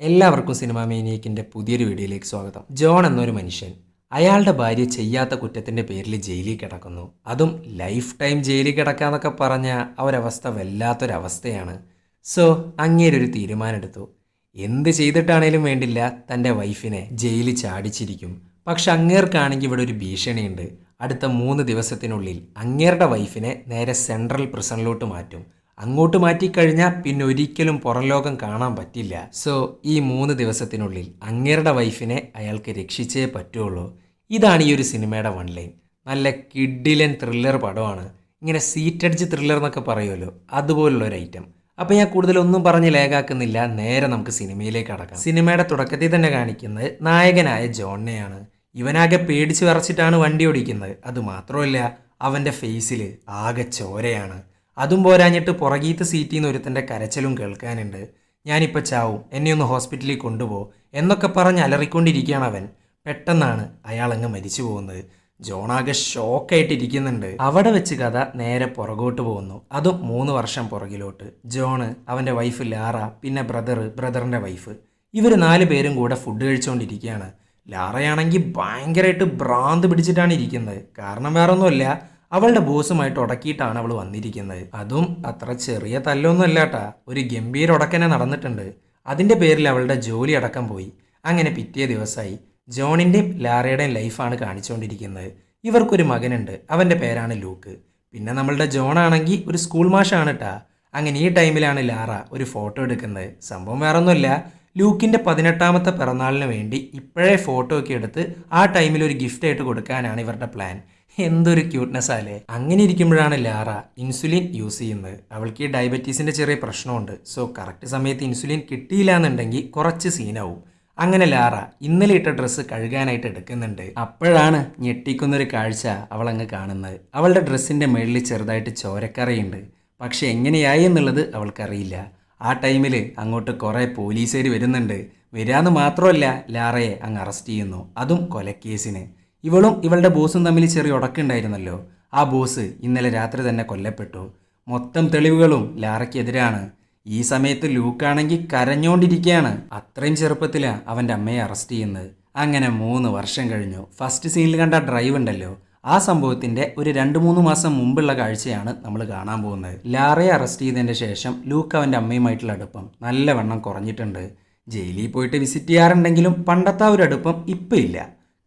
എല്ലാവർക്കും സിനിമാ മേനിയക്കിന്റെ പുതിയൊരു വീഡിയോയിലേക്ക് സ്വാഗതം. ജോൺ എന്നൊരു മനുഷ്യൻ അയാളുടെ ഭാര്യ ചെയ്യാത്ത കുറ്റത്തിന്റെ പേരിൽ ജയിലിൽ കിടക്കുന്നു. അതും ലൈഫ് ടൈം ജയിലിൽ കിടക്കാന്നൊക്കെ പറഞ്ഞ ഒരവസ്ഥ വല്ലാത്തൊരവസ്ഥയാണ്. സോ അങ്ങേരൊരു തീരുമാനമെടുത്തു. എന്ത് ചെയ്തിട്ടാണേലും വേണ്ടില്ല തന്റെ വൈഫിനെ ജയിലിൽ ചാടിച്ചിരിക്കും. പക്ഷെ അങ്ങേർക്കാണെങ്കിൽ ഇവിടെ ഒരു ഭീഷണിയുണ്ട്. അടുത്ത മൂന്ന് ദിവസത്തിനുള്ളിൽ അങ്ങേരുടെ വൈഫിനെ നേരെ സെൻട്രൽ പ്രിസണിലോട്ട് മാറ്റും. അങ്ങോട്ട് മാറ്റിക്കഴിഞ്ഞാൽ പിന്നെ ഒരിക്കലും പുറം ലോകം കാണാൻ പറ്റില്ല. സോ ഈ മൂന്ന് ദിവസത്തിനുള്ളിൽ അങ്ങേരുടെ വൈഫിനെ അയാൾക്ക് രക്ഷിച്ചേ പറ്റുള്ളൂ. ഇതാണ് ഈ ഒരു സിനിമയുടെ വൺ ലൈൻ നല്ല കിഡിലൻ ത്രില്ലർ പടമാണ്. ഇങ്ങനെ സീറ്റഡ്ജ് ത്രില്ലർ എന്നൊക്കെ പറയുമല്ലോ അതുപോലുള്ള ഒരു ഐറ്റം അപ്പോൾ ഞാൻ കൂടുതലൊന്നും പറഞ്ഞ് ലേഖാക്കുന്നില്ല. നേരെ നമുക്ക് സിനിമയിലേക്ക് അടക്കാം സിനിമയുടെ തുടക്കത്തിൽ തന്നെ കാണിക്കുന്നത് നായകനായ ജോണിനെയാണ്. ഇവനാകെ പേടിച്ച് വിറച്ചിട്ടാണ് വണ്ടി ഓടിക്കുന്നത്. അത് മാത്രമല്ല അവന്റെ ഫേസിൽ ആകെ ചോരയാണ്. അതും പോരാഞ്ഞിട്ട് പുറകീത്ത് സീറ്റിൽ നിന്ന് ഒരുത്തന്റെ കരച്ചിലും കേൾക്കാനുണ്ട്. ഞാനിപ്പോൾ ചാവും. എന്നെ ഒന്ന് ഹോസ്പിറ്റലിൽ കൊണ്ടുപോ. എന്നൊക്കെ പറഞ്ഞ് അലറിക്കൊണ്ടിരിക്കുകയാണ് അവൻ. പെട്ടെന്നാണ് അയാൾ അങ്ങ് മരിച്ചു പോകുന്നത്. ജോണാകെ ഷോക്കായിട്ടിരിക്കുന്നുണ്ട്. അവിടെ വെച്ച് കഥ നേരെ പുറകോട്ട് പോകുന്നു. അതും മൂന്ന് വർഷം പുറകിലോട്ട്. ജോണ് അവന്റെ വൈഫ് ലാറ പിന്നെ ബ്രദർ ബ്രദറിന്റെ വൈഫ്. ഇവർ നാല് പേരും കൂടെ ഫുഡ് കഴിച്ചുകൊണ്ടിരിക്കുകയാണ് ലാറയാണെങ്കിൽ ഭയങ്കരമായിട്ട് ഭ്രാന്ത് പിടിച്ചിട്ടാണ് ഇരിക്കുന്നത്. കാരണം വേറൊന്നുമല്ല അവളുടെ ബോസുമായിട്ട് ഉടക്കിയിട്ടാണ് അവൾ വന്നിരിക്കുന്നത്. അതും അത്ര ചെറിയ തല്ലൊന്നും അല്ലാട്ടാ ഒരു ഗംഭീര ഉടക്കനെ നടന്നിട്ടുണ്ട്. അതിന്റെ പേരിൽ അവളുടെ ജോലി അടക്കം പോയി. അങ്ങനെ പിറ്റേ ദിവസമായി ജോണിന്റെയും ലാറയുടെയും ലൈഫാണ് കാണിച്ചുകൊണ്ടിരിക്കുന്നത്. ഇവർക്കൊരു മകനുണ്ട്. അവന്റെ പേരാണ് ലൂക്ക്. പിന്നെ നമ്മളുടെ ജോണാണെങ്കിൽ ഒരു സ്കൂൾ മാഷാണ് കേട്ടാ അങ്ങനെ ഈ ടൈമിലാണ് ലാറ ഒരു ഫോട്ടോ എടുക്കുന്നത്. സംഭവം വേറൊന്നുമില്ല. ലൂക്കിന്റെ പതിനെട്ടാമത്തെ പിറന്നാളിന് വേണ്ടി ഇപ്പോഴേ ഫോട്ടോ ഒക്കെ എടുത്ത് ആ ടൈമിൽ ഒരു ഗിഫ്റ്റായിട്ട് കൊടുക്കാനാണ് ഇവരുടെ പ്ലാൻ. എന്തൊരു ക്യൂട്ട്നെസ് അല്ലേ അങ്ങനെ ഇരിക്കുമ്പോഴാണ് ലാറ ഇൻസുലിൻ യൂസ് ചെയ്യുന്നത്. അവൾക്ക് ഈ ഡയബറ്റീസിന്റെ ചെറിയ പ്രശ്നമുണ്ട്. സോ കറക്റ്റ് സമയത്ത് ഇൻസുലിൻ കിട്ടിയില്ല എന്നുണ്ടെങ്കിൽ കുറച്ച് സീനാവും അങ്ങനെ ലാറ ഇന്നലെ ഇട്ട ഡ്രസ്സ് കഴുകാനായിട്ട് എടുക്കുന്നുണ്ട്. അപ്പോഴാണ് ഞെട്ടിക്കുന്നൊരു കാഴ്ച അവൾ അങ്ങ് കാണുന്നത്. അവളുടെ ഡ്രസ്സിന്റെ മുകളിൽ ചെറുതായിട്ട് ചോരക്കറയുണ്ട്. പക്ഷെ എങ്ങനെയായി എന്നുള്ളത് അവൾക്കറിയില്ല. ആ ടൈമിൽ അങ്ങോട്ട് കുറേ പോലീസുകാർ വരുന്നുണ്ട്. വരാന്ന് മാത്രമല്ല ലാറയെ അങ്ങ് അറസ്റ്റ് ചെയ്യുന്നു. അതും കൊലക്കേസിന്. ഇവളും ഇവളുടെ ബോസും തമ്മിൽ ചെറിയ ഉടക്കുണ്ടായിരുന്നല്ലോ. ആ ബോസ് ഇന്നലെ രാത്രി തന്നെ കൊല്ലപ്പെട്ടു. മൊത്തം തെളിവുകളും ലാറയ്ക്കെതിരാണ്. ഈ സമയത്ത് ലൂക്കാണെങ്കിൽ കരഞ്ഞോണ്ടിരിക്കുകയാണ് അത്രയും ചെറുപ്പത്തിലാണ് അവന്റെ അമ്മയെ അറസ്റ്റ് ചെയ്യുന്നത്. അങ്ങനെ മൂന്ന് വർഷം കഴിഞ്ഞു. ഫസ്റ്റ് സീനിൽ കണ്ട ഡ്രൈവ് ഉണ്ടല്ലോ. ആ സംഭവത്തിന്റെ ഒരു രണ്ട് മൂന്ന് മാസം മുമ്പുള്ള കാഴ്ചയാണ് നമ്മൾ കാണാൻ പോകുന്നത്. ലാറയെ അറസ്റ്റ് ചെയ്തതിന്റെ ശേഷം ലൂക്ക് അവന്റെ അമ്മയുമായിട്ടുള്ള അടുപ്പം നല്ലവണ്ണം കുറഞ്ഞിട്ടുണ്ട്. ജയിലിൽ പോയിട്ട് വിസിറ്റ് ചെയ്യാറുണ്ടെങ്കിലും പണ്ടത്തെ ആ ഒരു അടുപ്പം ഇപ്പം ഇല്ല.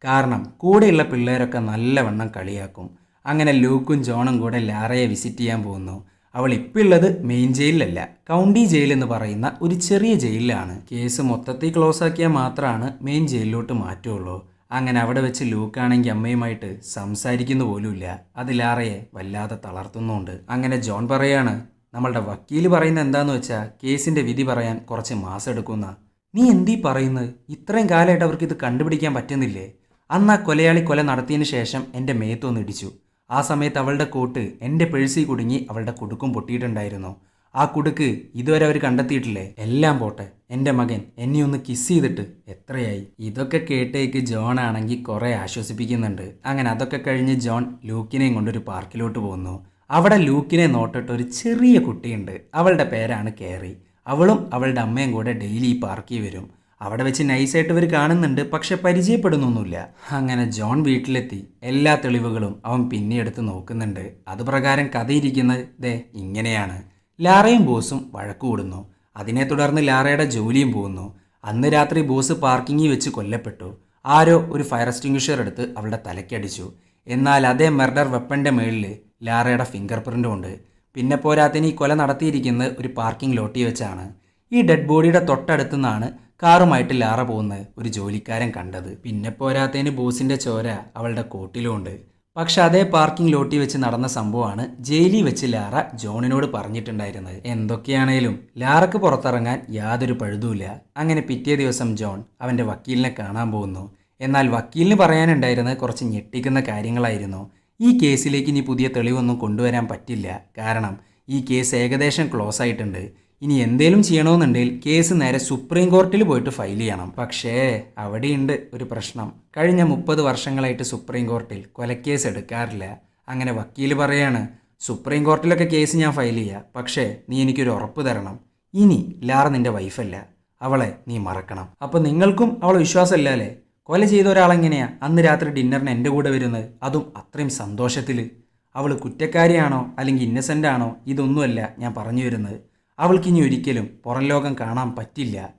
കാരണം കൂടെയുള്ള പിള്ളേരൊക്കെ നല്ലവണ്ണം കളിയാക്കും. അങ്ങനെ ലൂക്കും ജോണും കൂടെ ലാറയെ വിസിറ്റ് ചെയ്യാൻ പോകുന്നു. അവൾ ഇപ്പോൾ ഉള്ളത് മെയിൻ ജയിലിലല്ല കൗണ്ടി ജയിൽ എന്ന് പറയുന്ന ഒരു ചെറിയ ജയിലിലാണ്. കേസ് മൊത്തത്തിൽ ക്ലോസ് ആക്കിയാൽ മാത്രമാണ് മെയിൻ ജയിലിലോട്ട് മാറ്റുള്ളൂ. അങ്ങനെ അവിടെ വെച്ച് ലൂക്കാണെങ്കിൽ അമ്മയുമായിട്ട് സംസാരിക്കുന്നു പോലുമില്ല. അത് ലാറയെ വല്ലാതെ തളർത്തുന്നുണ്ട്. അങ്ങനെ ജോൺ പറയാണ് നമ്മളുടെ വക്കീൽ പറയുന്ന എന്താന്ന് വെച്ചാൽ കേസിന്റെ വിധി പറയാൻ കുറച്ച് മാസം എടുക്കുന്ന നീ എന്തീ പറയുന്നത്? ഇത്രയും കാലമായിട്ട് അവർക്ക് ഇത് കണ്ടുപിടിക്കാൻ പറ്റുന്നില്ലേ? അന്ന് ആ കൊലയാളി കൊല നടത്തിയതിന് ശേഷം എന്റെ മേത്തൊന്ന് ഇടിച്ചു. ആ സമയത്ത് അവളുടെ കോട്ട് എന്റെ പേഴ്സി കുടുങ്ങി അവളുടെ കുടുക്കും പൊട്ടിയിട്ടുണ്ടായിരുന്നു. ആ കുടുക്ക് ഇതുവരെ അവർ കണ്ടെത്തിയിട്ടില്ലേ? എല്ലാം പോട്ടെ. എന്റെ മകൻ എന്നെ ഒന്ന് കിസ് ചെയ്തിട്ട് എത്രയായി? ഇതൊക്കെ കേട്ടേക്ക് ജോൺ ആണെങ്കിൽ കുറേ ആശ്വസിപ്പിക്കുന്നുണ്ട്. അങ്ങനെ അതൊക്കെ കഴിഞ്ഞ് ജോൺ ലൂക്കിനെയും കൊണ്ടൊരു പാർക്കിലോട്ട് പോകുന്നു അവിടെ ലൂക്കിനെ നോട്ടിട്ട് ഒരു ചെറിയ കുട്ടിയുണ്ട്. അവളുടെ പേരാണ് കേറി. അവളും അവളുടെ അമ്മയും കൂടെ ഡെയിലി ഈ പാർക്കിൽ വരും. അവിടെ വെച്ച് നൈസായിട്ട് ഇവർ കാണുന്നുണ്ട് പക്ഷെ പരിചയപ്പെടുന്നൊന്നുമില്ല. അങ്ങനെ ജോൺ വീട്ടിലെത്തി. എല്ലാ തെളിവുകളും അവൻ പിന്നെ എടുത്ത് നോക്കുന്നുണ്ട്. അത് പ്രകാരം കഥയിരിക്കുന്നത് ദേ ഇങ്ങനെയാണ്. ലാറയും ബോസും വഴക്കു കൂടുന്നു. അതിനെ തുടർന്ന് ലാറയുടെ ജോലിയും പോകുന്നു. അന്ന് രാത്രി ബോസ് പാർക്കിങ്ങിൽ വെച്ച് കൊല്ലപ്പെട്ടു. ആരോ ഒരു ഫയർ എക്സ്റ്റിങ്വിഷർ എടുത്ത് അവളുടെ തലയ്ക്കടിച്ചു എന്നാൽ അതേ മെർഡർ വെപ്പന്റെ മേളിൽ ലാറയുടെ ഫിംഗർ പ്രിന്റും ഉണ്ട്. പിന്നെ പോരാത്തിന് ഈ കൊല നടത്തിയിരിക്കുന്നത് ഒരു പാർക്കിംഗ് ലോട്ടി വെച്ചാണ്. ഈ ഡെഡ് ബോഡിയുടെ തൊട്ടടുത്തു നിന്നാണ് കാറുമായിട്ട് ലാറ പോകുന്ന? ഒരു ജോലിക്കാരൻ കണ്ടത്. പിന്നെ പോരാത്തതിന് ബോസിന്റെ ചോര അവളുടെ കോട്ടിലുമുണ്ട് പക്ഷെ അതേ പാർക്കിംഗ് ലോട്ടി വെച്ച് നടന്ന സംഭവമാണ് ജയിലിൽ വെച്ച് ലാറ ജോണിനോട് പറഞ്ഞിട്ടുണ്ടായിരുന്നത്. എന്തൊക്കെയാണേലും. ലാറക്ക് പുറത്തിറങ്ങാൻ യാതൊരു പഴുതുമില്ല. അങ്ങനെ പിറ്റേ ദിവസം ജോൺ അവന്റെ വക്കീലിനെ കാണാൻ പോകുന്നു. എന്നാൽ വക്കീലിന് പറയാനുണ്ടായിരുന്നത് കുറച്ച് ഞെട്ടിക്കുന്ന കാര്യങ്ങളായിരുന്നു. ഈ കേസിലേക്ക് ഇനി പുതിയ തെളിവൊന്നും കൊണ്ടുവരാൻ പറ്റില്ല. കാരണം ഈ കേസ് ഏകദേശം ക്ലോസ് ആയിട്ടുണ്ട് ഇനി എന്തേലും ചെയ്യണമെന്നുണ്ടെങ്കിൽ കേസ് നേരെ സുപ്രീം കോർട്ടിൽ പോയിട്ട് ഫയൽ ചെയ്യണം. പക്ഷേ അവിടെയുണ്ട് ഒരു പ്രശ്നം. കഴിഞ്ഞ മുപ്പത് വർഷങ്ങളായിട്ട് സുപ്രീം കോർട്ടിൽ കൊലക്കേസ് എടുക്കാറില്ല. അങ്ങനെ വക്കീൽ പറയാണ് സുപ്രീം കോർട്ടിലൊക്കെ കേസ് ഞാൻ ഫയൽ ചെയ്യാം. പക്ഷേ നീ എനിക്കൊരു ഉറപ്പ് തരണം. ഇനി ലാറ നിന്റെ വൈഫല്ല അവളെ നീ മറക്കണം. അപ്പോൾ നിങ്ങൾക്കും അവളെ വിശ്വാസമില്ല അല്ലേ? കൊല ചെയ്ത ഒരാളെങ്ങനെയാ? അന്ന് രാത്രി ഡിന്നറിന് എന്റെ കൂടെ വരുന്നത്? അതും അത്രയും സന്തോഷത്തിൽ അവൾ കുറ്റക്കാരിയാണോ? അല്ലെങ്കിൽ ഇന്നസെന്റ് ആണോ? ഇതൊന്നുമല്ല ഞാൻ പറഞ്ഞു വരുന്നത് അവൾക്കിനി ഒരിക്കലും പുറം ലോകം കാണാൻ പറ്റില്ല.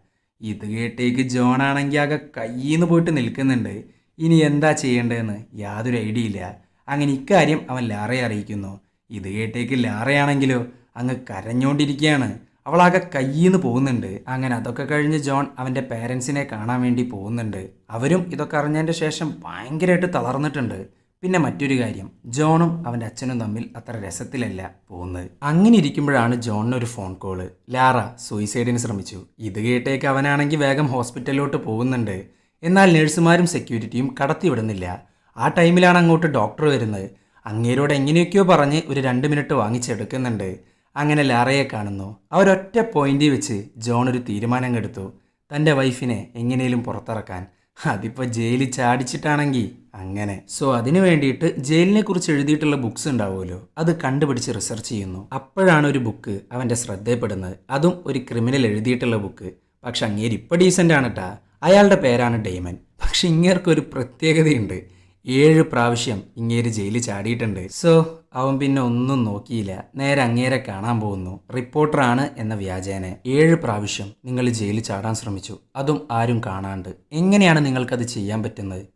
ഇത് കേട്ടേക്ക് ജോണാണെങ്കിൽ ആകെ കയ്യിന്ന് പോയിട്ട് നിൽക്കുന്നുണ്ട്. ഇനി എന്താ ചെയ്യേണ്ടതെന്ന് യാതൊരു ഐഡിയ ഇല്ല. അങ്ങനെ ഇക്കാര്യം അവൻ ലാറയെ അറിയിക്കുന്നു. ഇത് കേട്ടേക്ക് ലാറയാണെങ്കിലോ അങ്ങ് കരഞ്ഞോണ്ടിരിക്കുകയാണ്. അവളാകെ കയ്യിന്ന് പോകുന്നുണ്ട്. അങ്ങനെ അതൊക്കെ കഴിഞ്ഞ് ജോൺ അവന്റെ പേരൻസിനെ കാണാൻ വേണ്ടി പോകുന്നുണ്ട്. അവരും ഇതൊക്കെ അറിഞ്ഞതിന്റെ ശേഷം ഭയങ്കരമായിട്ട് തളർന്നിട്ടുണ്ട്. പിന്നെ മറ്റൊരു കാര്യം ജോണും അവന്റെ അച്ഛനും തമ്മിൽ അത്ര രസത്തിലല്ല പോകുന്നത്. അങ്ങനെ ഇരിക്കുമ്പോഴാണ് ജോണിന് ഒരു ഫോൺ കോൾ. ലാറ സൂയിസൈഡിന് ശ്രമിച്ചു. ഇത് കേട്ടേക്ക് അവനാണെങ്കിൽ വേഗം ഹോസ്പിറ്റലിലോട്ട് പോകുന്നുണ്ട്. എന്നാൽ നഴ്സുമാരും സെക്യൂരിറ്റിയും കടത്തിവിടുന്നില്ല. ആ ടൈമിലാണ് അങ്ങോട്ട് ഡോക്ടർ വരുന്നത്. അങ്ങേരോട് എങ്ങനെയൊക്കെയോ പറഞ്ഞ് ഒരു രണ്ട് മിനിറ്റ് വാങ്ങിച്ചെടുക്കുന്നുണ്ട്. അങ്ങനെ ലാറയെ കാണുന്നു. അവരൊറ്റ പോയിന്റിൽ വെച്ച് ജോൺ ഒരു തീരുമാനം എടുത്തു തന്റെ വൈഫിനെ എങ്ങനെയും പുറത്തിറക്കാൻ. അതിപ്പോൾ ജയിലിൽ ചാടിച്ചിട്ടാണെങ്കിൽ അങ്ങനെ. സോ അതിനു വേണ്ടിയിട്ട് ജയിലിനെ കുറിച്ച് എഴുതിയിട്ടുള്ള ബുക്സ് ഉണ്ടാവുമല്ലോ. അത് കണ്ടുപിടിച്ച് റിസർച്ച് ചെയ്യുന്നു. അപ്പോഴാണ് ഒരു ബുക്ക് അവന്റെ ശ്രദ്ധയപ്പെടുന്നത് അതും ഒരു ക്രിമിനൽ എഴുതിയിട്ടുള്ള ബുക്ക് പക്ഷെ അങ്ങേര് ഇപ്പോൾ ഡീസന്റ് ആണ് കേട്ടാ അയാളുടെ പേരാണ് ഡെയ്മൻ. പക്ഷെ ഇങ്ങേർക്കൊരു പ്രത്യേകതയുണ്ട്. ഏഴ് പ്രാവശ്യം ഇങ്ങേര് ജയിലിൽ ചാടിയിട്ടുണ്ട്. സോ അവൻ പിന്നെ ഒന്നും നോക്കിയില്ല. നേരെ അങ്ങേരെ കാണാൻ പോകുന്നു. റിപ്പോർട്ടറാണ് എന്ന വ്യാജേന. ഏഴ് പ്രാവശ്യം നിങ്ങൾ ജയിലിൽ ചാടാൻ ശ്രമിച്ചു. അതും ആരും കാണാണ്ട്. എങ്ങനെയാണ് നിങ്ങൾക്കത് ചെയ്യാൻ പറ്റുന്നത്?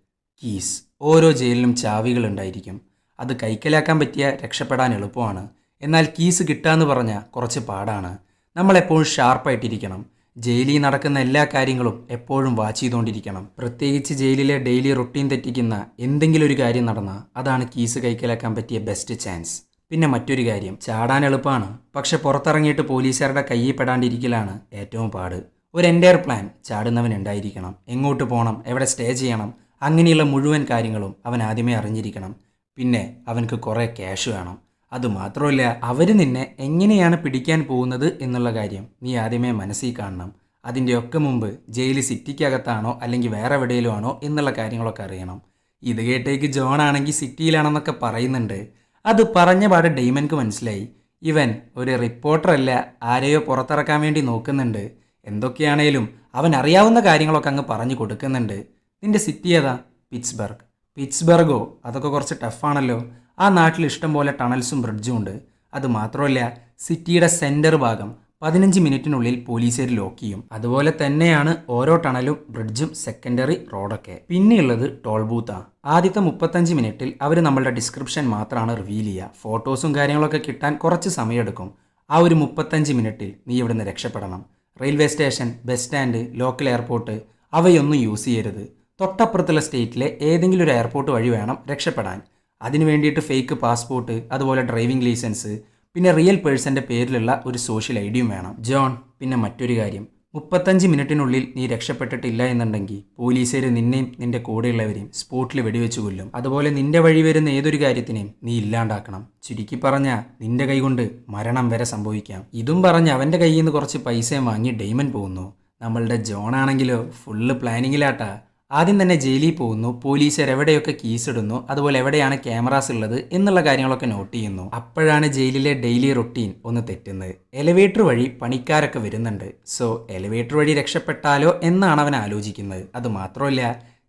കീസ്. ഓരോ ജയിലിലും ചാവികൾ ഉണ്ടായിരിക്കും. അത് കൈക്കലാക്കാൻ പറ്റിയ രക്ഷപ്പെടാൻ എളുപ്പമാണ്. എന്നാൽ കീസ് കിട്ടാന്ന് പറഞ്ഞാൽ കുറച്ച് പാടാണ്. നമ്മളെപ്പോഴും ഷാർപ്പായിട്ടിരിക്കണം. ജയിലിൽ നടക്കുന്ന എല്ലാ കാര്യങ്ങളും എപ്പോഴും വാച്ച് ചെയ്തുകൊണ്ടിരിക്കണം. പ്രത്യേകിച്ച് ജയിലിലെ ഡെയിലി റൊട്ടീൻ തെറ്റിക്കുന്ന എന്തെങ്കിലും ഒരു കാര്യം നടന്നാൽ അതാണ് കീസ് കൈക്കലാക്കാൻ പറ്റിയ ബെസ്റ്റ് ചാൻസ് പിന്നെ മറ്റൊരു കാര്യം ചാടാൻ എളുപ്പമാണ്. പക്ഷെ പുറത്തിറങ്ങിയിട്ട് പോലീസുകാരുടെ കയ്യിൽ പെടാണ്ടിരിക്കലാണ് ഏറ്റവും പാട്. ഒരു എന്റയർ പ്ലാൻ ചാടുന്നവൻ ഉണ്ടായിരിക്കണം. എങ്ങോട്ട് പോകണം എവിടെ സ്റ്റേ ചെയ്യണം അങ്ങനെയുള്ള മുഴുവൻ കാര്യങ്ങളും അവൻ ആദ്യമേ അറിഞ്ഞിരിക്കണം. പിന്നെ അവനക്ക് കുറേ ക്യാഷ് വേണം. അതുമാത്രമല്ല അവർ നിന്നെ എങ്ങനെയാണ് പിടിക്കാൻ പോകുന്നത് എന്നുള്ള കാര്യം നീ ആദ്യമേ മനസ്സിൽ കാണണം. അതിന്റെ ഒക്കെ മുമ്പ് ജയിൽ സിറ്റിക്കകത്താണോ അല്ലെങ്കിൽ വേറെ എവിടെയെങ്കിലും ആണോ എന്നുള്ള കാര്യങ്ങളൊക്കെ അറിയണം. ഇത് കേട്ടേക്ക് ജോൺ ആണെങ്കിൽ സിറ്റിയിലാണെന്നൊക്കെ പറയുന്നുണ്ട്. അത് പറഞ്ഞ പാട് ഡെയ്മൻക്ക് മനസ്സിലായി. ഇവൻ ഒരു റിപ്പോർട്ടറല്ല ആരെയോ പുറത്തിറക്കാൻ വേണ്ടി നോക്കുന്നുണ്ട്. എന്തൊക്കെയാണേലും അവൻ അറിയാവുന്ന കാര്യങ്ങളൊക്കെ അങ്ങ് പറഞ്ഞു കൊടുക്കുന്നുണ്ട്. നിന്റെ സിറ്റി ഏതാ? പിറ്റ്സ്ബർഗ്. പിറ്റ്സ്ബർഗോ? അതൊക്കെ കുറച്ച് ടഫാണല്ലോ. ആ നാട്ടിൽ ഇഷ്ടം പോലെ ടണൽസും ബ്രിഡ്ജും ഉണ്ട്. അത് മാത്രമല്ല സിറ്റിയുടെ സെന്റർ ഭാഗം പതിനഞ്ച് മിനിറ്റിനുള്ളിൽ പോലീസുകാർ ലോക്ക് ചെയ്യും. അതുപോലെ തന്നെയാണ് ഓരോ ടണലും ബ്രിഡ്ജും സെക്കൻഡറി റോഡൊക്കെ. പിന്നെയുള്ളത് ടോൾ ബൂത്താണ് ആദ്യത്തെ മുപ്പത്തഞ്ച് മിനിറ്റിൽ അവർ നമ്മളുടെ ഡിസ്ക്രിപ്ഷൻ മാത്രമാണ് റിവീൽ ചെയ്യുക. ഫോട്ടോസും കാര്യങ്ങളൊക്കെ കിട്ടാൻ കുറച്ച് സമയമെടുക്കും. ആ ഒരു മുപ്പത്തഞ്ച് മിനിറ്റിൽ നീ ഇവിടുന്ന് രക്ഷപ്പെടണം. Railway station bus stand local airport അവയൊന്നും യൂസ് ചെയ്യരുത്. തൊട്ടപ്പുറത്തുള്ള സ്റ്റേറ്റിലെ ഏതെങ്കിലും ഒരു എയർപോർട്ട് വഴി വേണം രക്ഷപ്പെടാൻ. അതിനു വേണ്ടിയിട്ട് ഫേക്ക് പാസ്പോർട്ട് അതുപോലെ ഡ്രൈവിംഗ് ലൈസൻസ് പിന്നെ റിയൽ പേഴ്സന്റെ പേരിലുള്ള ഒരു സോഷ്യൽ ഐ ഡിയും വേണം. ജോൺ പിന്നെ മറ്റൊരു കാര്യം. മുപ്പത്തഞ്ച് മിനിറ്റിനുള്ളിൽ നീ രക്ഷപ്പെട്ടിട്ടില്ല എന്നുണ്ടെങ്കിൽ പോലീസുകാർ നിന്നെയും നിന്റെ കൂടെയുള്ളവരെയും സ്പോട്ടിൽ വെടിവെച്ച് കൊല്ലും. അതുപോലെ നിന്റെ വഴി വരുന്ന ഏതൊരു കാര്യത്തിനെയും നീ ഇല്ലാണ്ടാക്കണം. ചുരുക്കി പറഞ്ഞ നിന്റെ കൈകൊണ്ട് മരണം വരെ സംഭവിക്കാം. ഇതും പറഞ്ഞ് അവന്റെ കയ്യിൽ നിന്ന് കുറച്ച് പൈസയും വാങ്ങി ഡെയ്മൻ പോകുന്നു. നമ്മളുടെ ജോൺ ആണെങ്കിലോ ഫുള്ള് പ്ലാനിങ്ങിലാട്ടാ ആദ്യം തന്നെ ജയിലിൽ പോകുന്നു പോലീസുകാർ എവിടെയൊക്കെ കീസ് ഇടുന്നു അതുപോലെ എവിടെയാണ് ക്യാമറാസ് ഉള്ളത് എന്നുള്ള കാര്യങ്ങളൊക്കെ നോട്ട് ചെയ്യുന്നു. അപ്പോഴാണ് ജയിലിലെ ഡെയിലി റൊട്ടീൻ ഒന്ന് തെറ്റുന്നത്. എലിവേറ്റർ വഴി പണിക്കാരൊക്കെ വരുന്നുണ്ട്. സോ എലിവേറ്റർ വഴി രക്ഷപ്പെട്ടാലോ എന്നാണ് അവൻ ആലോചിക്കുന്നത്. അത് മാത്രമല്ല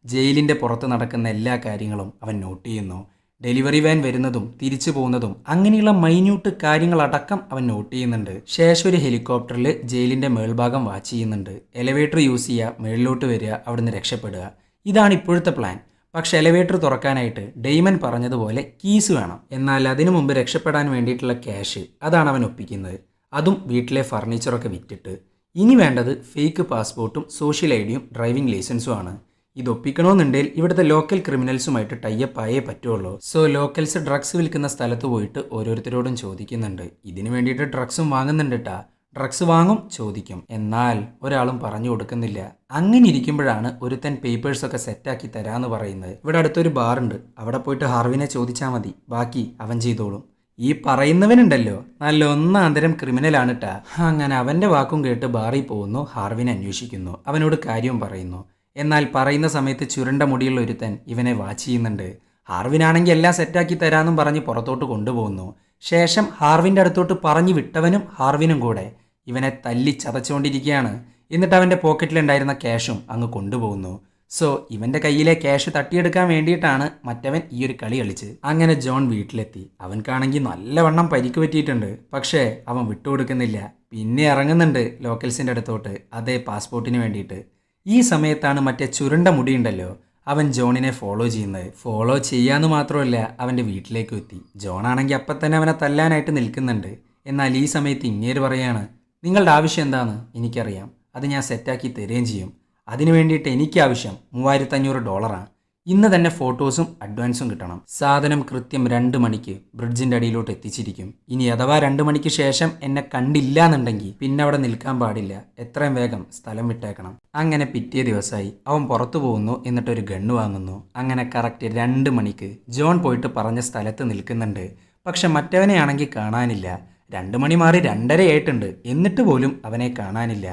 ജയിലിന്റെ പുറത്ത് നടക്കുന്ന എല്ലാ കാര്യങ്ങളും അവൻ നോട്ട് ചെയ്യുന്നു. ഡെലിവറി വാൻ വരുന്നതും തിരിച്ചു പോകുന്നതും അങ്ങനെയുള്ള മൈന്യൂട്ട് കാര്യങ്ങളടക്കം അവൻ നോട്ട് ചെയ്യുന്നുണ്ട്. ശേഷം ഒരു ഹെലികോപ്റ്ററിൽ ജയിലിന്റെ മേൾഭാഗം വാച്ച് ചെയ്യുന്നുണ്ട്. എലവേറ്റർ യൂസ് ചെയ്യുക മേളിലോട്ട് വരിക അവിടുന്ന് രക്ഷപ്പെടുക. ഇതാണ് ഇപ്പോഴത്തെ പ്ലാൻ പക്ഷേ എലവേറ്റർ തുറക്കാനായിട്ട് ഡെയ്മൻ പറഞ്ഞതുപോലെ കീസ് വേണം. എന്നാൽ അതിനു മുമ്പ് രക്ഷപ്പെടാൻ വേണ്ടിയിട്ടുള്ള ക്യാഷ് അതാണ് അവൻ ഒപ്പിക്കുന്നത്. അതും വീട്ടിലെ ഫർണിച്ചറൊക്കെ വിറ്റിട്ട്. ഇനി വേണ്ടത് ഫേക്ക് പാസ്പോർട്ടും സോഷ്യൽ ഐഡിയും ഡ്രൈവിംഗ് ലൈസൻസും ആണ്. ഇത് ഒപ്പിക്കണമെന്നുണ്ടെങ്കിൽ ഇവിടുത്തെ ലോക്കൽ ക്രിമിനൽസുമായിട്ട് ടൈപ്പ് ആയേ പറ്റുള്ളൂ. സോ ലോക്കൽസ് ഡ്രഗ്സ് വിൽക്കുന്ന സ്ഥലത്ത് പോയിട്ട് ഓരോരുത്തരോടും ചോദിക്കുന്നുണ്ട്. ഇതിനു വേണ്ടിയിട്ട് ഡ്രഗ്സും വാങ്ങുന്നുണ്ട് ഡ്രഗ്സ് വാങ്ങും ചോദിക്കും. എന്നാൽ ഒരാളും പറഞ്ഞു കൊടുക്കുന്നില്ല. അങ്ങനെ ഇരിക്കുമ്പോഴാണ് ഒരുത്തൻ പേപ്പേഴ്സൊക്കെ സെറ്റാക്കി തരാന്ന് പറയുന്നത്. ഇവിടെ അടുത്തൊരു ബാറുണ്ട് അവിടെ പോയിട്ട് ഹാർവിനെ ചോദിച്ചാൽ മതി. ബാക്കി അവൻ ചെയ്തോളും. ഈ പറയുന്നവനുണ്ടല്ലോ. നല്ല ഒന്നാന്തരം ക്രിമിനലാണ് ടാ അങ്ങനെ അവന്റെ വാക്കും കേട്ട് ബാറിൽ പോകുന്നു. ഹാർവിനെ അന്വേഷിക്കുന്നു. അവനോട് കാര്യം പറയുന്നു. എന്നാൽ പറയുന്ന സമയത്ത് ചുരണ്ട മുടിയുള്ള ഒരുത്തൻ ഇവനെ വാച്ച് ചെയ്യുന്നുണ്ട്. ഹാർവിനാണെങ്കിൽ എല്ലാം സെറ്റാക്കി തരാമെന്നും പറഞ്ഞ് പുറത്തോട്ട് കൊണ്ടുപോകുന്നു. ശേഷം ഹാർവിന്റെ അടുത്തോട്ട് പറഞ്ഞു വിട്ടവനും ഹാർവിനും കൂടെ ഇവനെ തല്ലി ചതച്ചുകൊണ്ടിരിക്കുകയാണ്. എന്നിട്ട് അവന്റെ പോക്കറ്റിലുണ്ടായിരുന്ന ക്യാഷും അങ്ങ് കൊണ്ടുപോകുന്നു. സോ ഇവന്റെ കയ്യിലെ ക്യാഷ് തട്ടിയെടുക്കാൻ വേണ്ടിയിട്ടാണ് മറ്റവൻ ഈ ഒരു കളി കളിച്ച്. അങ്ങനെ ജോൺ വീട്ടിലെത്തി. അവൻക്കാണെങ്കിൽ നല്ലവണ്ണം പരിക്ക് പറ്റിയിട്ടുണ്ട്. പക്ഷേ അവൻ വിട്ടുകൊടുക്കുന്നില്ല. പിന്നെ ഇറങ്ങുന്നുണ്ട് ലോക്കൽസിന്റെ അടുത്തോട്ട്. അതേ പാസ്പോർട്ടിന് വേണ്ടിയിട്ട്. ഈ സമയത്താണ് മറ്റേ ചുരുണ്ട മുടിയുണ്ടല്ലോ. അവൻ ജോണിനെ ഫോളോ ചെയ്യുന്നത്. ഫോളോ ചെയ്യാന്ന് മാത്രമല്ല അവന്റെ വീട്ടിലേക്ക് എത്തി. ജോണാണെങ്കിൽ അപ്പം തന്നെ അവനെ തല്ലാനായിട്ട് നിൽക്കുന്നുണ്ട്. എന്നാൽ ഈ സമയത്ത് ഇങ്ങേര് പറയാണ് നിങ്ങളുടെ ആവശ്യം എന്താണ് എനിക്കറിയാം. അത് ഞാൻ സെറ്റാക്കി തരുകയും ചെയ്യും. അതിനു വേണ്ടിയിട്ട് എനിക്ക് ആവശ്യം മൂവായിരത്തഞ്ഞൂറ് ഡോളറാണ് ഇന്ന് തന്നെ ഫോട്ടോസും അഡ്വാൻസും കിട്ടണം. സാധനം കൃത്യം രണ്ട് മണിക്ക് ബ്രിഡ്ജിന്റെ അടിയിലോട്ട് എത്തിച്ചിരിക്കും. ഇനി അഥവാ രണ്ട് മണിക്ക് ശേഷം എന്നെ കണ്ടില്ല എന്നുണ്ടെങ്കിൽ പിന്നെ അവിടെ നിൽക്കാൻ പാടില്ല. എത്രയും വേഗം സ്ഥലം വിട്ടേക്കണം. അങ്ങനെ പിറ്റേ ദിവസമായി അവൻ പുറത്തു പോകുന്നു എന്നിട്ടൊരു ഗണ്ണ് വാങ്ങുന്നു. അങ്ങനെ കറക്റ്റ് രണ്ട് മണിക്ക് ജോൺ പോയിട്ട് പറഞ്ഞ സ്ഥലത്ത് നിൽക്കുന്നുണ്ട്. പക്ഷെ മറ്റവനെയാണെങ്കിൽ കാണാനില്ല. രണ്ട് മണി മാറി രണ്ടര ആയിട്ടുണ്ട്. എന്നിട്ട് പോലും അവനെ കാണാനില്ല.